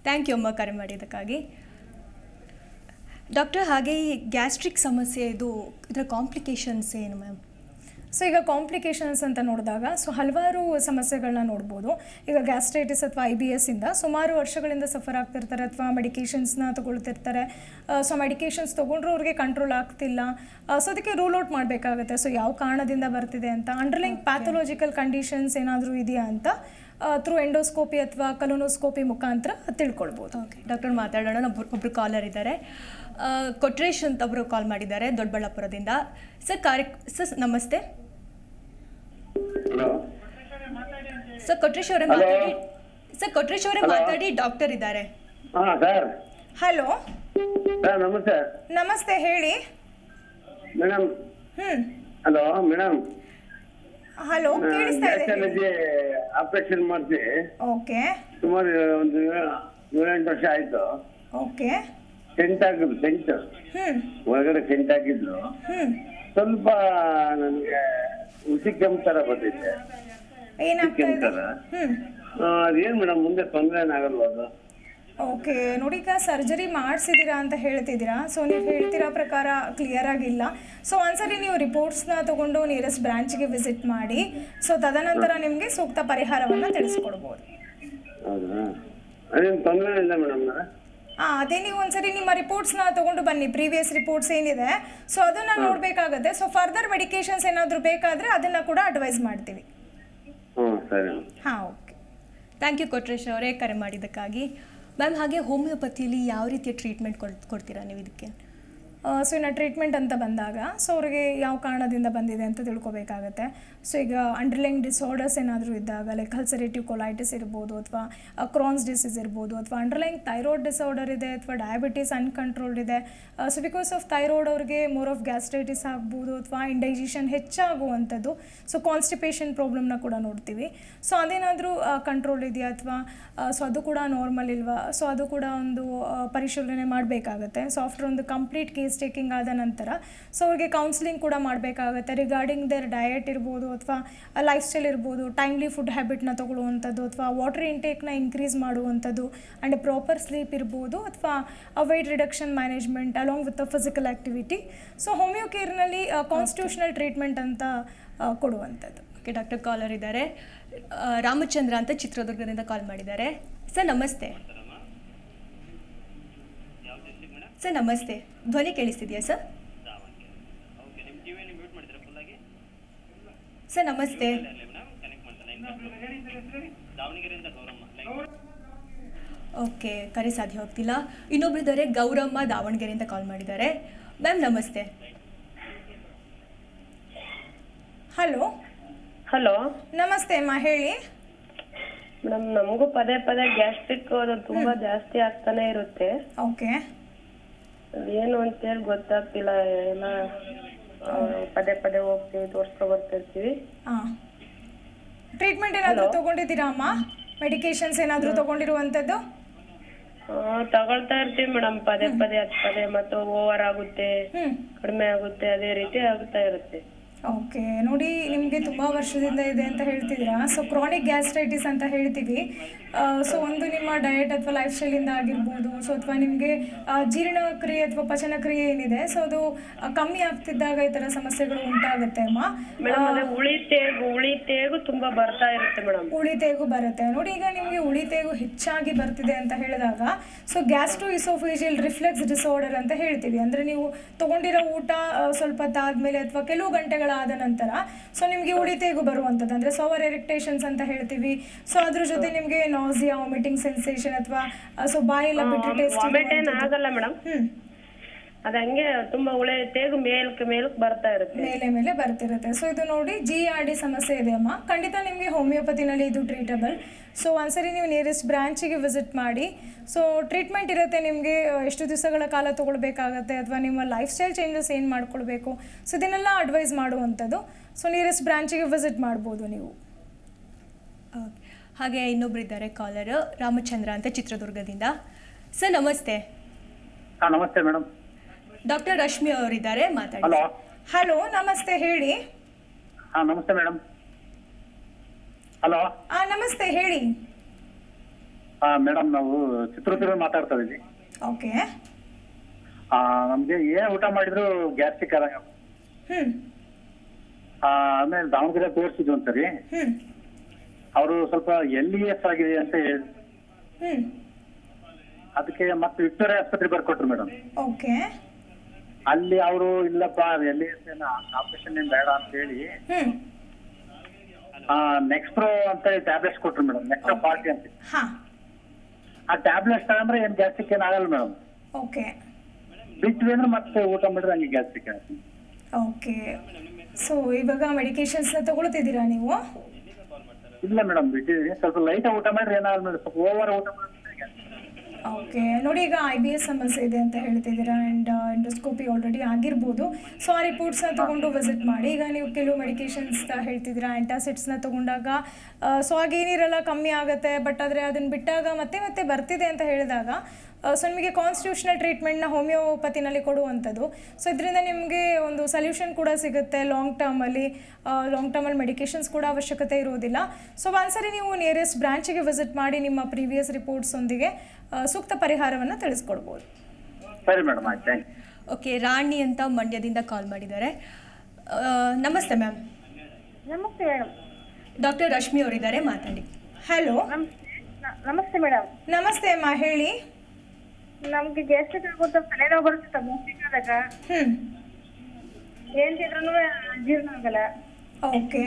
ಥ್ಯಾಂಕ್ ಯು ಅಮ್ಮ ಕರೆ ಮಾಡಿದ್ದಕ್ಕಾಗಿ. ಡಾಕ್ಟರ್ ಹಾಗೆ ಈ ಗ್ಯಾಸ್ಟ್ರಿಕ್ ಸಮಸ್ಯೆ ಇದು ಇದರ ಕಾಂಪ್ಲಿಕೇಶನ್ಸ್ ಏನು ಮ್ಯಾಮ್ ಸೊ ಈಗ ಕಾಂಪ್ಲಿಕೇಶನ್ಸ್ ಅಂತ ನೋಡಿದಾಗ ಸೊ ಹಲವಾರು ಸಮಸ್ಯೆಗಳನ್ನ ನೋಡ್ಬೋದು. ಈಗ ಗ್ಯಾಸ್ಟ್ರೈಟಿಸ್ ಅಥವಾ ಐ ಬಿ ಎಸ್ಸಿಂದ ಸುಮಾರು ವರ್ಷಗಳಿಂದ ಸಫರ್ ಆಗ್ತಿರ್ತಾರೆ ಅಥವಾ ಮೆಡಿಕೇಷನ್ಸ್ನ ತೊಗೊಳ್ತಿರ್ತಾರೆ. ಸೊ ಮೆಡಿಕೇಷನ್ಸ್ ತೊಗೊಂಡ್ರು ಅವ್ರಿಗೆ ಕಂಟ್ರೋಲ್ ಆಗ್ತಿಲ್ಲ. ಸೊ ಅದಕ್ಕೆ ರೂಲ್ ಔಟ್ ಮಾಡಬೇಕಾಗುತ್ತೆ. ಸೊ ಯಾವ ಕಾರಣದಿಂದ ಬರ್ತಿದೆ ಅಂತ ಅಂಡರ್ಲೈನ್ ಪ್ಯಾಥೊಲಾಜಿಕಲ್ ಕಂಡೀಷನ್ಸ್ ಏನಾದರೂ ಇದೆಯಾ ಅಂತ ಥ್ರೂ ಎಂಡೋಸ್ಕೋಪಿ ಅಥವಾ ಕಲೋನೋಸ್ಕೋಪಿ ಮುಖಾಂತರ ತಿಳ್ಕೊಳ್ಬೋದು. ಓಕೆ ಡಾಕ್ಟರ್ ಮಾತಾಡೋಣ ಒಬ್ರು ಒಬ್ಬರು ಕಾಲರ್ ಇದ್ದಾರೆ. ಆ, ಕೊಟ್ರೇಶ್ ಅಂತ ಒಬ್ಬರು ಕಾಲ್ ಮಾಡಿದ್ದಾರೆ ದೊಡ್ಡಬಳ್ಳಾಪುರದಿಂದ. ಸರ್ ಕಾರ್ಯ ಸರ್ ನಮಸ್ತೆ. ಹಲೋ ಸರ್ ಕೊಟ್ರೇಶ್ ಅವರೇ ಮಾತಾಡಿ ಸರ್ ಕೊಟ್ರೇಶ್ ಅವರೇ ಮಾತಾಡಿ ಡಾಕ್ಟರ್ ಇದ್ದಾರೆ. ಹಾ ಸರ್. ಹಲೋ ಸರ್ ನಮಸ್ತೆ. ನಮಸ್ತೆ ಹೇಳಿ. ಮೇಡಮ್. ಹ್ಮ್. Hello madam. ಹಲೋ ಕೇಳಿಸ್ತಾ ಇದೆ. ಗ್ಯಾಸ್ಟ್ರಾಲಜಿ ಆಪರೇಷನ್ ಮಾಡಿಸಿ ಓಕೆ. ಸುಮಾರು ಒಂದು ಏಳೆಂಟು ವರ್ಷ ಆಯ್ತು. ಓಕೆ. ಸೆಂಟ್ ಆಗಿದ್ದು ಸೆಂಟ್ ಹ್ಮ್. ಒಳಗಡೆ ಸೆಂಟ್ ಆಗಿದ್ದು ಹ್ಮ್. ಸ್ವಲ್ಪ ನನಗೆ ಉಸಿ ಕೆಮ್ಮು ಥರ ಬಂದಿದೆ. ಏನಾಗ್ತಾ ಇದೆ? ಕೆಮ್ತಾರ? ಹ್ಮ್. ಆ, ಅದೇನ್ ಮೇಡಮ್ ಮುಂದೆ ತೊಂದರೆ ಏನಾಗಲ್ವಾ ಅದು? ಓಕೆ ನೋಡಿ ಈಗ ಸರ್ಜರಿ ಮಾಡಿಸಿದ್ದೀರಾ ಅಂತ ಹೇಳ್ತಿದ್ದೀರಾ? ಸೊ ನೀವು ಹೇಳ್ತಿರೋ ಪ್ರಕಾರ ಕ್ಲಿಯರ್ ಆಗಿಲ್ಲ. ಸೊ ಒಂದ್ಸರಿ ನೀವು ರಿಪೋರ್ಟ್ಸ್ನ ತಗೊಂಡು ನಿಯರೆಸ್ಟ್ ಬ್ರಾಂಚ್ಗೆ ವಿಸಿಟ್ ಮಾಡಿ. ಸೊ ತದನಂತರ ನಿಮಗೆ ಸೂಕ್ತ ಪರಿಹಾರವನ್ನು ತಿಳಿಸ್ಕೊಡ್ಬೋದು. ಹೌದಾ? ಅದೇನು ಮೇಡಮ್ ಹಾಂ ಅದೇ ನೀವು ಒಂದ್ಸರಿ ನಿಮ್ಮ ರಿಪೋರ್ಟ್ಸ್ನ ತಗೊಂಡು ಬನ್ನಿ. ಪ್ರೀವಿಯಸ್ ರಿಪೋರ್ಟ್ಸ್ ಏನಿದೆ. ಸೊ ಅದನ್ನ ನೋಡಬೇಕಾಗತ್ತೆ. ಸೊ ಫರ್ದರ್ ಮೆಡಿಕೇಶನ್ಸ್ ಏನಾದರೂ ಬೇಕಾದರೆ ಅದನ್ನ ಕೂಡ ಅಡ್ವೈಸ್ ಮಾಡ್ತೀವಿ. ಹಾಂ ಓಕೆ. ಥ್ಯಾಂಕ್ ಯು ಕೊಟ್ರೇಶ್ ಅವರೇ ಕರೆ ಮಾಡಿದ್ದಕ್ಕಾಗಿ. ಮ್ಯಾಮ್, ಹಾಗೆ ಹೋಮಿಯೋಪತಿಯಲ್ಲಿ ಯಾವ ರೀತಿಯ ಟ್ರೀಟ್ಮೆಂಟ್ ಕೊಡ್, ಕೊಡ್ತೀರಾ ನೀವು ಇದಕ್ಕೆ? ಸೊ ಇನ್ನು ಟ್ರೀಟ್ಮೆಂಟ್ ಅಂತ ಬಂದಾಗ, ಸೊ ಅವ್ರಿಗೆ ಯಾವ ಕಾರಣದಿಂದ ಬಂದಿದೆ ಅಂತ ತಿಳ್ಕೊಬೇಕಾಗತ್ತೆ. ಸೊ ಈಗ ಅಂಡರ್ಲೈನ್ ಡಿಸಾರ್ಡರ್ಸ್ ಏನಾದರೂ ಇದ್ದಾಗ ಲೈಕ್ ಅಲ್ಸರೇಟಿವ್ ಕೊಲೈಟಿಸ್ ಇರ್ಬೋದು ಅಥವಾ ಕ್ರಾನ್ಸ್ ಡಿಸೀಸ್ ಇರ್ಬೋದು ಅಥವಾ ಅಂಡರ್ಲೈನ್ ಥೈರಾಯ್ಡ್ ಡಿಸಾರ್ಡರ್ ಇದೆ ಅಥವಾ ಡಯಾಬಿಟೀಸ್ ಅನ್ಕಂಟ್ರೋಲ್ಡ್ ಇದೆ. ಸೊ ಬಿಕಾಸ್ ಆಫ್ ಥೈರಾಯ್ಡ್ ಅವ್ರಿಗೆ ಮೋರ್ ಆಫ್ ಗ್ಯಾಸ್ಟ್ರೈಟಿಸ್ ಆಗ್ಬೋದು ಅಥವಾ ಇಂಡೈಜೆಷನ್ ಹೆಚ್ಚಾಗುವಂಥದ್ದು ಸೊ ಕಾನ್ಸ್ಟಿಪೇಷನ್ ಪ್ರಾಬ್ಲಮ್ನ ಕೂಡ ನೋಡ್ತೀವಿ. ಸೊ ಅದೇನಾದರೂ ಕಂಟ್ರೋಲ್ ಇದೆಯಾ ಅಥವಾ ಸೊ ಅದು ಕೂಡ ನಾರ್ಮಲ್ ಇಲ್ವಾ? ಸೊ ಅದು ಕೂಡ ಒಂದು ಪರಿಶೀಲನೆ ಮಾಡಬೇಕಾಗತ್ತೆ. ಸೊ ಆಫ್ಟರ್ ಒಂದು ಕಂಪ್ಲೀಟ್ ಕೇಸ್ ಟೇಕಿಂಗ್ ಆದ ನಂತರ ಸೊ ಅವ್ರಿಗೆ ಕೌನ್ಸಿಲಿಂಗ್ ಕೂಡ ಮಾಡಬೇಕಾಗತ್ತೆ. ರಿಗಾರ್ಡಿಂಗ್ ದೇರ್ ಡಯಟ್ ಇರ್ಬೋದು ಅಥವಾ ಲೈಫ್ ಸ್ಟೈಲ್ ಇರ್ಬೋದು ಟೈಮ್ಲಿ ಫುಡ್ ಹ್ಯಾಬಿಟ್ನ ತೊಗೊಳ್ಳುವಂಥದ್ದು ಅಥವಾ ವಾಟರ್ ಇಂಟೇಕ್ನ ಇನ್ಕ್ರೀಸ್ ಮಾಡುವಂಥದ್ದು ಆ್ಯಂಡ್ ಪ್ರಾಪರ್ ಸ್ಲೀಪ್ ಇರ್ಬೋದು ಅಥವಾ weight reduction management along with physical activity so homeo ಕೇರ್ನಲ್ಲಿ constitutional treatment ಅಂತ ಆ, ಕೊಡುವಂಥದ್ದು. ಓಕೆ ಡಾಕ್ಟರ್ ಕಾಲರ್ ಇದ್ದಾರೆ. ರಾಮಚಂದ್ರ ಅಂತ ಚಿತ್ರದುರ್ಗದಿಂದ ಕಾಲ್ ಮಾಡಿದ್ದಾರೆ. ಸರ್ ನಮಸ್ತೆ. ಸರ್ ನಮಸ್ತೆ ಧ್ವನಿ ಕೇಳಿಸ್ತಿದೆಯಾ ಸರ್ ಸರ್ ನಮಸ್ತೆ. ಓಕೆ ಕರೆ ಸಾಧ್ಯ ಹೋಗ್ತಿಲ್ಲ. ಇನ್ನೊಬ್ರಿದ್ದಾರೆ ಗೌರಮ್ಮ ದಾವಣಗೆರೆಯಿಂದ ಕಾಲ್ ಮಾಡಿದ್ದಾರೆ. ಮ್ಯಾಮ್ ನಮಸ್ತೆ. ಹಲೋ ಹಲೋ ನಮಸ್ತೆ ಅಮ್ಮ ಹೇಳಿ. ಮೇಡಮ್ ನಮಗೂ ಪದೇ ಪದೇ ಗ್ಯಾಸ್ಟ್ರಿಕ್ ಅದು ತುಂಬಾ ಜಾಸ್ತಿ ಆಗ್ತಾನೆ ಇರುತ್ತೆ. ಓಕೆ. ಏನು ಅಂತೇಳಿ ಗೊತ್ತಾಗ್ತಿಲ್ಲ ಎಲ್ಲ ಆ, ಪದೇ ಪದೇ ಹೋಗ್ತೀವಿ ತೋರಿಸ್ಕೊ ಬರ್ತಿರ್ತೀವಿ. ಟ್ರೀಟ್ಮೆಂಟ್ ಏನಾದರೂ ತಗೊಂಡಿದ್ದೀರಾ ಅಮ್ಮ? ಮೆಡಿಕೇಶನ್ಸ್ ಏನಾದರೂ ತಗೊಂಡಿರುವಂಥದ್ದು? ತಗೊಳ್ತಾ ಇರ್ತೀವಿ ಮೇಡಮ್ ಪದೇ ಪದೇ ಅದು ಪದೇ ಮತ್ತೆ ಓವರ್ ಆಗುತ್ತೆ ಕಡಿಮೆ ಆಗುತ್ತೆ ಅದೇ ರೀತಿ ಆಗ್ತಾ ಇರುತ್ತೆ. ಓಕೆ ನೋಡಿ ನಿಮಗೆ ತುಂಬ ವರ್ಷದಿಂದ ಇದೆ ಅಂತ ಹೇಳ್ತಿದ್ದೀರಾ? ಸೊ ಕ್ರಾನಿಕ್ ಗ್ಯಾಸ್ಟ್ರೈಟಿಸ್ ಅಂತ ಹೇಳ್ತೀವಿ. ಸೊ ಒಂದು ನಿಮ್ಮ ಡಯಟ್ ಅಥವಾ ಲೈಫ್ ಸ್ಟೈಲಿಂದ ಆಗಿರ್ಬೋದು ಸೊ ಅಥವಾ ನಿಮಗೆ ಜೀರ್ಣಕ್ರಿಯೆ ಅಥವಾ ಪಚನಕ್ರಿಯೆ ಏನಿದೆ ಸೊ ಅದು ಕಮ್ಮಿ ಆಗ್ತಿದ್ದಾಗ ಈ ಥರ ಸಮಸ್ಯೆಗಳು ಉಂಟಾಗುತ್ತೆ ಅಮ್ಮ. ಮೇಡಮ್ ಅದೇ ಉಳಿ ತೇಗು ಉಳಿ ತೇಗು ತುಂಬಾ ಬರ್ತಾ ಇರುತ್ತೆ ಮೇಡಮ್ ಉಳಿತೇಗು ಬರುತ್ತೆ. ನೋಡಿ ಈಗ ನಿಮಗೆ ಉಳಿತೇಗು ಹೆಚ್ಚಾಗಿ ಬರ್ತಿದೆ ಅಂತ ಹೇಳಿದಾಗ so gastro oesophageal reflux disorder ಅಂತ ಹೇಳ್ತೀವಿ. ಅಂದರೆ ನೀವು ತಗೊಂಡಿರೋ ಊಟ ಸ್ವಲ್ಪ ಹೊತ್ತಾದ್ಮೇಲೆ ಅಥವಾ ಕೆಲವು ಗಂಟೆಗಳಾದ ನಂತರ ಸೊ ನಿಮಗೆ ಉಳಿತೆಗೂ ಬರುವಂಥದ್ದು ಅಂದರೆ ಸೋವರ್ ಎರಿಕ್ಟೇಷನ್ಸ್ ಅಂತ ಹೇಳ್ತೀವಿ. ಸೊ ಅದ್ರ ಜೊತೆ ನಿಮಗೆ ನಾಸಿಯಾ ವಾಮಿಟಿಂಗ್ ಸೆನ್ಸೇಷನ್ ಅಥವಾ ಸೊ ಬಾಯೆಲ್ಲ ಬಿಟ್ಟು ಟೇಸ್ಟ್ ಆಗಲ್ಲ ಮೇಡಮ್ ಅದು ಅದ ಹಂಗೆ ತುಂಬಾ ಉಳೆ ತೇಗು ಮೇಲ್ಕ್ ಮೇಲ್ಕ್ ಬರ್ತಾ ಇರುತ್ತೆ. ಮೇಲೆ ಮೇಲೆ ಬರ್ತಿರುತ್ತೆ. ಸೊ ಇದು ನೋಡಿ ಜಿ ಆರ್ ಡಿ ಸಮಸ್ಯೆ ಇದೆ ಅಮ್ಮ. ಖಂಡಿತ ನಿಮಗೆ ಹೋಮಿಯೋಪತಿನಲ್ಲಿ ಇದು ಟ್ರೀಟಬಲ್ ಸೊ ಒಂದ್ಸರಿ ನೀವು ನಿಯರೆಸ್ಟ್ ಬ್ರಾಂಚಿಗೆ ವಿಸಿಟ್ ಮಾಡಿ ಸೊ ಟ್ರೀಟ್ಮೆಂಟ್ ಇರುತ್ತೆ ನಿಮಗೆ ಎಷ್ಟು ದಿವಸಗಳ ಕಾಲ ತೊಗೊಳ್ಬೇಕಾಗತ್ತೆ ಅಥವಾ ನಿಮ್ಮ ಲೈಫ್ ಸ್ಟೈಲ್ ಚೇಂಜಸ್ ಏನು ಮಾಡ್ಕೊಳ್ಬೇಕು? ಸೊ ಇದನ್ನೆಲ್ಲ ಅಡ್ವೈಸ್ ಮಾಡುವಂಥದ್ದು. ಸೊ ನಿಯರೆಸ್ಟ್ ಬ್ರಾಂಚಿಗೆ ವಿಸಿಟ್ ಮಾಡ್ಬೋದು ನೀವು. ಹಾಗೆ ಹಾಗೆ ಇನ್ನೊಬ್ರಿದ್ದಾರೆ ಕಾಲರ್ ರಾಮಚಂದ್ರ ಅಂತ ಚಿತ್ರದುರ್ಗದಿಂದ. ಸರ್ ನಮಸ್ತೆ. ಹಾ ನಮಸ್ತೆ ಮೇಡಮ್ ಡಾಕ್ಟರ್ ರಶ್ಮಿ ಅವರಿದ್ದಾರೆ ಮಾತಾಡಿ. ಹಲೋ ಹಲೋ ನಮಸ್ತೆ ಹೇಳಿ. ಹಾ ನಮಸ್ತೆ ಮೇಡಮ್ ಹಲೋ ಆ ನಮಸ್ತೆ ಹೇಳಿ. ಹಾ ಮೇಡಮ್ ನಾವು ಚಿತ್ರದುರ್ಗ ಮಾತಾಡ್ತಾ ಇದೀವಿ. ಓಕೆ. ಆ ನಮ್ಗೆ ಏನ್ ಊಟ ಮಾಡಿದ್ರು? ಗ್ಯಾಸ್ಟ್ರಿಕ್ ಆದಂಗ ಹ್ಞೂ ಆ, ಆಮೇಲೆ ದಾವಣಗೆರೆ ತೋರಿಸಿದ್ವಿ ಒಂದ್ಸರಿ. ಹ್ಮ್. ಅವರು ಸ್ವಲ್ಪ ಎಲ್ ಇ ಎಸ್ ಆಗಿದೆ ಅಂತ ಹೇಳಿ. ಅದಕ್ಕೆ ಮತ್ತೆ ವಿಕ್ಟೋರಿಯಾ ಆಸ್ಪತ್ರೆ ಬರ್ಕೊಟ್ರು ಮೇಡಮ್. ಓಕೆ. ಅಲ್ಲಿ ಅವರು ಇಲ್ಲಪ್ಪ ಎಲ್ ಇ ಎಸ್ ಆಪರೇಷನ್ ಏನ್ ಬೇಡ ಅಂತ ಹೇಳಿ. ನೆಕ್ಸ್ಟ್ ಪ್ರೋ ಅಂತ ಟ್ಯಾಬ್ಲೆಟ್ಸ್ ಕೊಟ್ರು ಮೇಡಮ್. ನೆಕ್ಸ್ಟ್ ಪಾರ್ಟಿ ಅಂತ. ಹಾಂ. ಆ ಟ್ಯಾಬ್ಲೆಟ್ ತಗೊಂಡ್ರೆ ಏನ್ ಗ್ಯಾಸ್ಟಿಕ್ ಏನ್ ಆಗಲ್ಲ ಮೇಡಮ್ ಓಕೆ ಬಿಟ್ವಿ ಅಂದ್ರೆ ಮತ್ತೆ ಊಟ ಮಾಡಿದ್ರೆ ಹಂಗೆ ಗ್ಯಾಸ್ಟಿಕ್ ಆಗುತ್ತೆ ಓಕೆ ಸೊ ಇವಾಗ ಮೆಡಿಕೇಶನ್ಸ್ ತಗೊಳ್ತಿದ್ದೀರಾ ನೀವು? ಇಲ್ಲ ಮೇಡಮ್ ಬಿಟ್ಟಿದ್ದೀನಿ ಸ್ವಲ್ಪ ಲೈಟ್ ಊಟ ಮಾಡಿದ್ರೆ ಏನಾಗಲ್ಲ ಮೇಡಮ್ ಸ್ವಲ್ಪ ಓವರ್ ಊಟ ಮಾಡಿದ್ರೆ gastric. ಓಕೆ ನೋಡಿ ಈಗ ಐ ಬಿ ಎಸ್ ಸಮಸ್ಯೆ ಇದೆ ಅಂತ ಹೇಳ್ತಿದ್ದೀರಾ ಆ್ಯಂಡ್ ಎಂಡೋಸ್ಕೋಪಿ ಆಲ್ರೆಡಿ ಆಗಿರ್ಬೋದು. ಸೊ ಆ ರಿಪೋರ್ಟ್ಸ್ನ ತೊಗೊಂಡು ವಿಸಿಟ್ ಮಾಡಿ. ಈಗ ನೀವು ಕೆಲವು ಮೆಡಿಕೇಶನ್ಸ್ ಹೇಳ್ತಿದ್ದೀರಾ ಆ್ಯಂಟಾಸಿಡ್ಸ್ನ ತೊಗೊಂಡಾಗ ಸೊ ಆಗೇನಿರಲ್ಲ ಕಮ್ಮಿ ಆಗುತ್ತೆ ಬಟ್ ಆದರೆ ಅದನ್ನು ಬಿಟ್ಟಾಗ ಮತ್ತೆ ಮತ್ತೆ ಬರ್ತಿದೆ ಅಂತ ಹೇಳಿದಾಗ ಸೊ ನಿಮಗೆ ಕಾನ್ಸ್ಟಿಟ್ಯೂಷನಲ್ ಟ್ರೀಟ್ಮೆಂಟ್ನ ಹೋಮಿಯೋಪತಿನಲ್ಲಿ ಕೊಡುವಂಥದ್ದು. ಸೊ ಇದರಿಂದ ನಿಮಗೆ ಒಂದು ಸೊಲ್ಯೂಷನ್ ಕೂಡ ಸಿಗುತ್ತೆ. ಲಾಂಗ್ ಟರ್ಮಲ್ಲಿ ಲಾಂಗ್ ಟರ್ಮಲ್ಲಿ ಮೆಡಿಕೇಷನ್ಸ್ ಕೂಡ ಅವಶ್ಯಕತೆ ಇರೋದಿಲ್ಲ. ಸೊ ಒಂದ್ಸರಿ ನೀವು ನಿಯರೆಸ್ಟ್ ಬ್ರಾಂಚಿಗೆ ವಿಸಿಟ್ ಮಾಡಿ ನಿಮ್ಮ ಪ್ರೀವಿಯಸ್ ರಿಪೋರ್ಟ್ಸ್ ಒಂದಿಗೆ ಸೂಕ್ತ ಪರಿಹಾರವನ್ನು ತಿಳಿಸ್ಕೊಡ್ಬೋದು. ಸರಿ ಮೇಡಮ್ ಆಯ್ತು. ಥ್ಯಾಂಕ್ ಯು ಓಕೆ ರಾಣಿ ಅಂತ ಮಂಡ್ಯದಿಂದ ಕಾಲ್ ಮಾಡಿದ್ದಾರೆ. ನಮಸ್ತೆ ಮ್ಯಾಮ್ ನಮಸ್ತೆ ಮೇಡಮ್ ಡಾಕ್ಟರ್ ರಶ್ಮಿ ಅವರಿದ್ದಾರೆ ಮಾತಾಡಿ. ಹಲೋ ನಮಸ್ತೆ ಮೇಡಮ್ ನಮಸ್ತೆ ಅಮ್ಮ ಹೇಳಿ. ನಮ್ಗೆ ಗ್ಯಾಸ್ಟ್ರಿಕ್ ಆಗುತ್ತೆ ತಲೆನೋವು ಬರುತ್ತೆ ಗ್ಯಾಸ್ಟ್ರಿಕ್ ಆದಾಗ ಹ್ಮ್. ಏನ್ ತಿಂದ್ರೂ ಜೀರ್ಣ ಆಗಲ್ಲ. ಓಕೆ.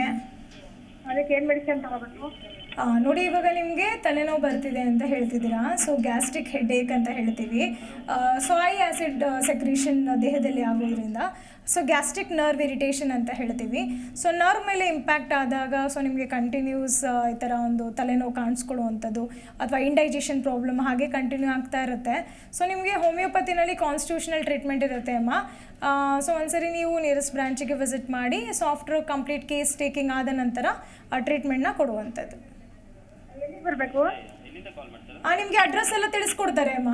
ಅದಕ್ಕೆ ಏನ್ ಮೆಡಿಸಿನ್ ತಗೋಬೇಕು? ನೋಡಿ ಇವಾಗ ನಿಮಗೆ ತಲೆನೋವು ಬರ್ತಿದೆ ಅಂತ ಹೇಳ್ತಿದ್ದೀರಾ. ಸೊ ಗ್ಯಾಸ್ಟ್ರಿಕ್ ಹೆಡೇಕ್ ಅಂತ ಹೇಳ್ತೀವಿ. ಸೊ ಐ ಆ್ಯಸಿಡ್ ಸೆಕ್ರೀಷನ್ ದೇಹದಲ್ಲಿ ಆಗೋದ್ರಿಂದ ಸೊ ಗ್ಯಾಸ್ಟ್ರಿಕ್ ನರ್ವ್ ಇರಿಟೇಷನ್ ಅಂತ ಹೇಳ್ತೀವಿ. ಸೊ ನರ್ವ್ ಮೇಲೆ ಇಂಪ್ಯಾಕ್ಟ್ ಆದಾಗ ಸೊ ನಿಮಗೆ ಕಂಟಿನ್ಯೂಸ್ ಈ ಥರ ಒಂದು ತಲೆನೋವು ಕಾಣಿಸ್ಕೊಳ್ಳುವಂಥದ್ದು ಅಥವಾ ಇಂಡೈಜೆಷನ್ ಪ್ರಾಬ್ಲಮ್ ಹಾಗೆ ಕಂಟಿನ್ಯೂ ಆಗ್ತಾ ಇರುತ್ತೆ. ಸೊ ನಿಮಗೆ ಹೋಮಿಯೋಪತಿನಲ್ಲಿ ಕಾನ್ಸ್ಟಿಟ್ಯೂಷನಲ್ ಟ್ರೀಟ್ಮೆಂಟ್ ಇರುತ್ತೆ ಅಮ್ಮ. ಸೊ ಒಂದ್ಸರಿ ನೀವು ನಿಯರೆಸ್ಟ್ ಬ್ರಾಂಚಿಗೆ ವಿಸಿಟ್ ಮಾಡಿ ಸಾಫ್ಟ್ವೇರ್ ಕಂಪ್ಲೀಟ್ ಕೇಸ್ ಟೇಕಿಂಗ್ ಆದ ನಂತರ ಆ ಟ್ರೀಟ್ಮೆಂಟ್ನ ಕೊಡುವಂಥದ್ದು. ಬರಬೇಕು? ನಿಮಗೆ ಅಡ್ರೆಸ್ ಎಲ್ಲ ತಿಳಿಸ್ಕೊಡ್ತಾರೆ ಅಮ್ಮ.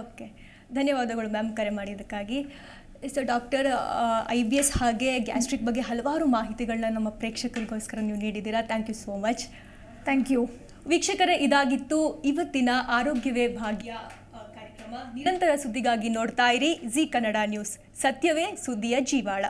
ಓಕೆ ಧನ್ಯವಾದಗಳು ಮ್ಯಾಮ್ ಕರೆ ಮಾಡಿದ್ದಕ್ಕಾಗಿ. So doctor I B S ಹಾಗೆ ಗ್ಯಾಸ್ಟ್ರಿಕ್ ಬಗ್ಗೆ ಹಲವಾರು ಮಾಹಿತಿಗಳನ್ನ ನಮ್ಮ ಪ್ರೇಕ್ಷಕರಿಗೋಸ್ಕರ ನೀವು ನೀಡಿದ್ದೀರಾ. Thank you so much thank you ವೀಕ್ಷಕರೇ ಇದಾಗಿತ್ತು ಇವತ್ತಿನ ಆರೋಗ್ಯವೇ ಭಾಗ್ಯ ಕಾರ್ಯಕ್ರಮ. ನಿರಂತರ ಸುದ್ದಿಗಾಗಿ ನೋಡ್ತಾ ಇರಿ. Zee Kannada news. ಸತ್ಯವೇ ಸುದ್ದಿಯ ಜೀವಾಳ.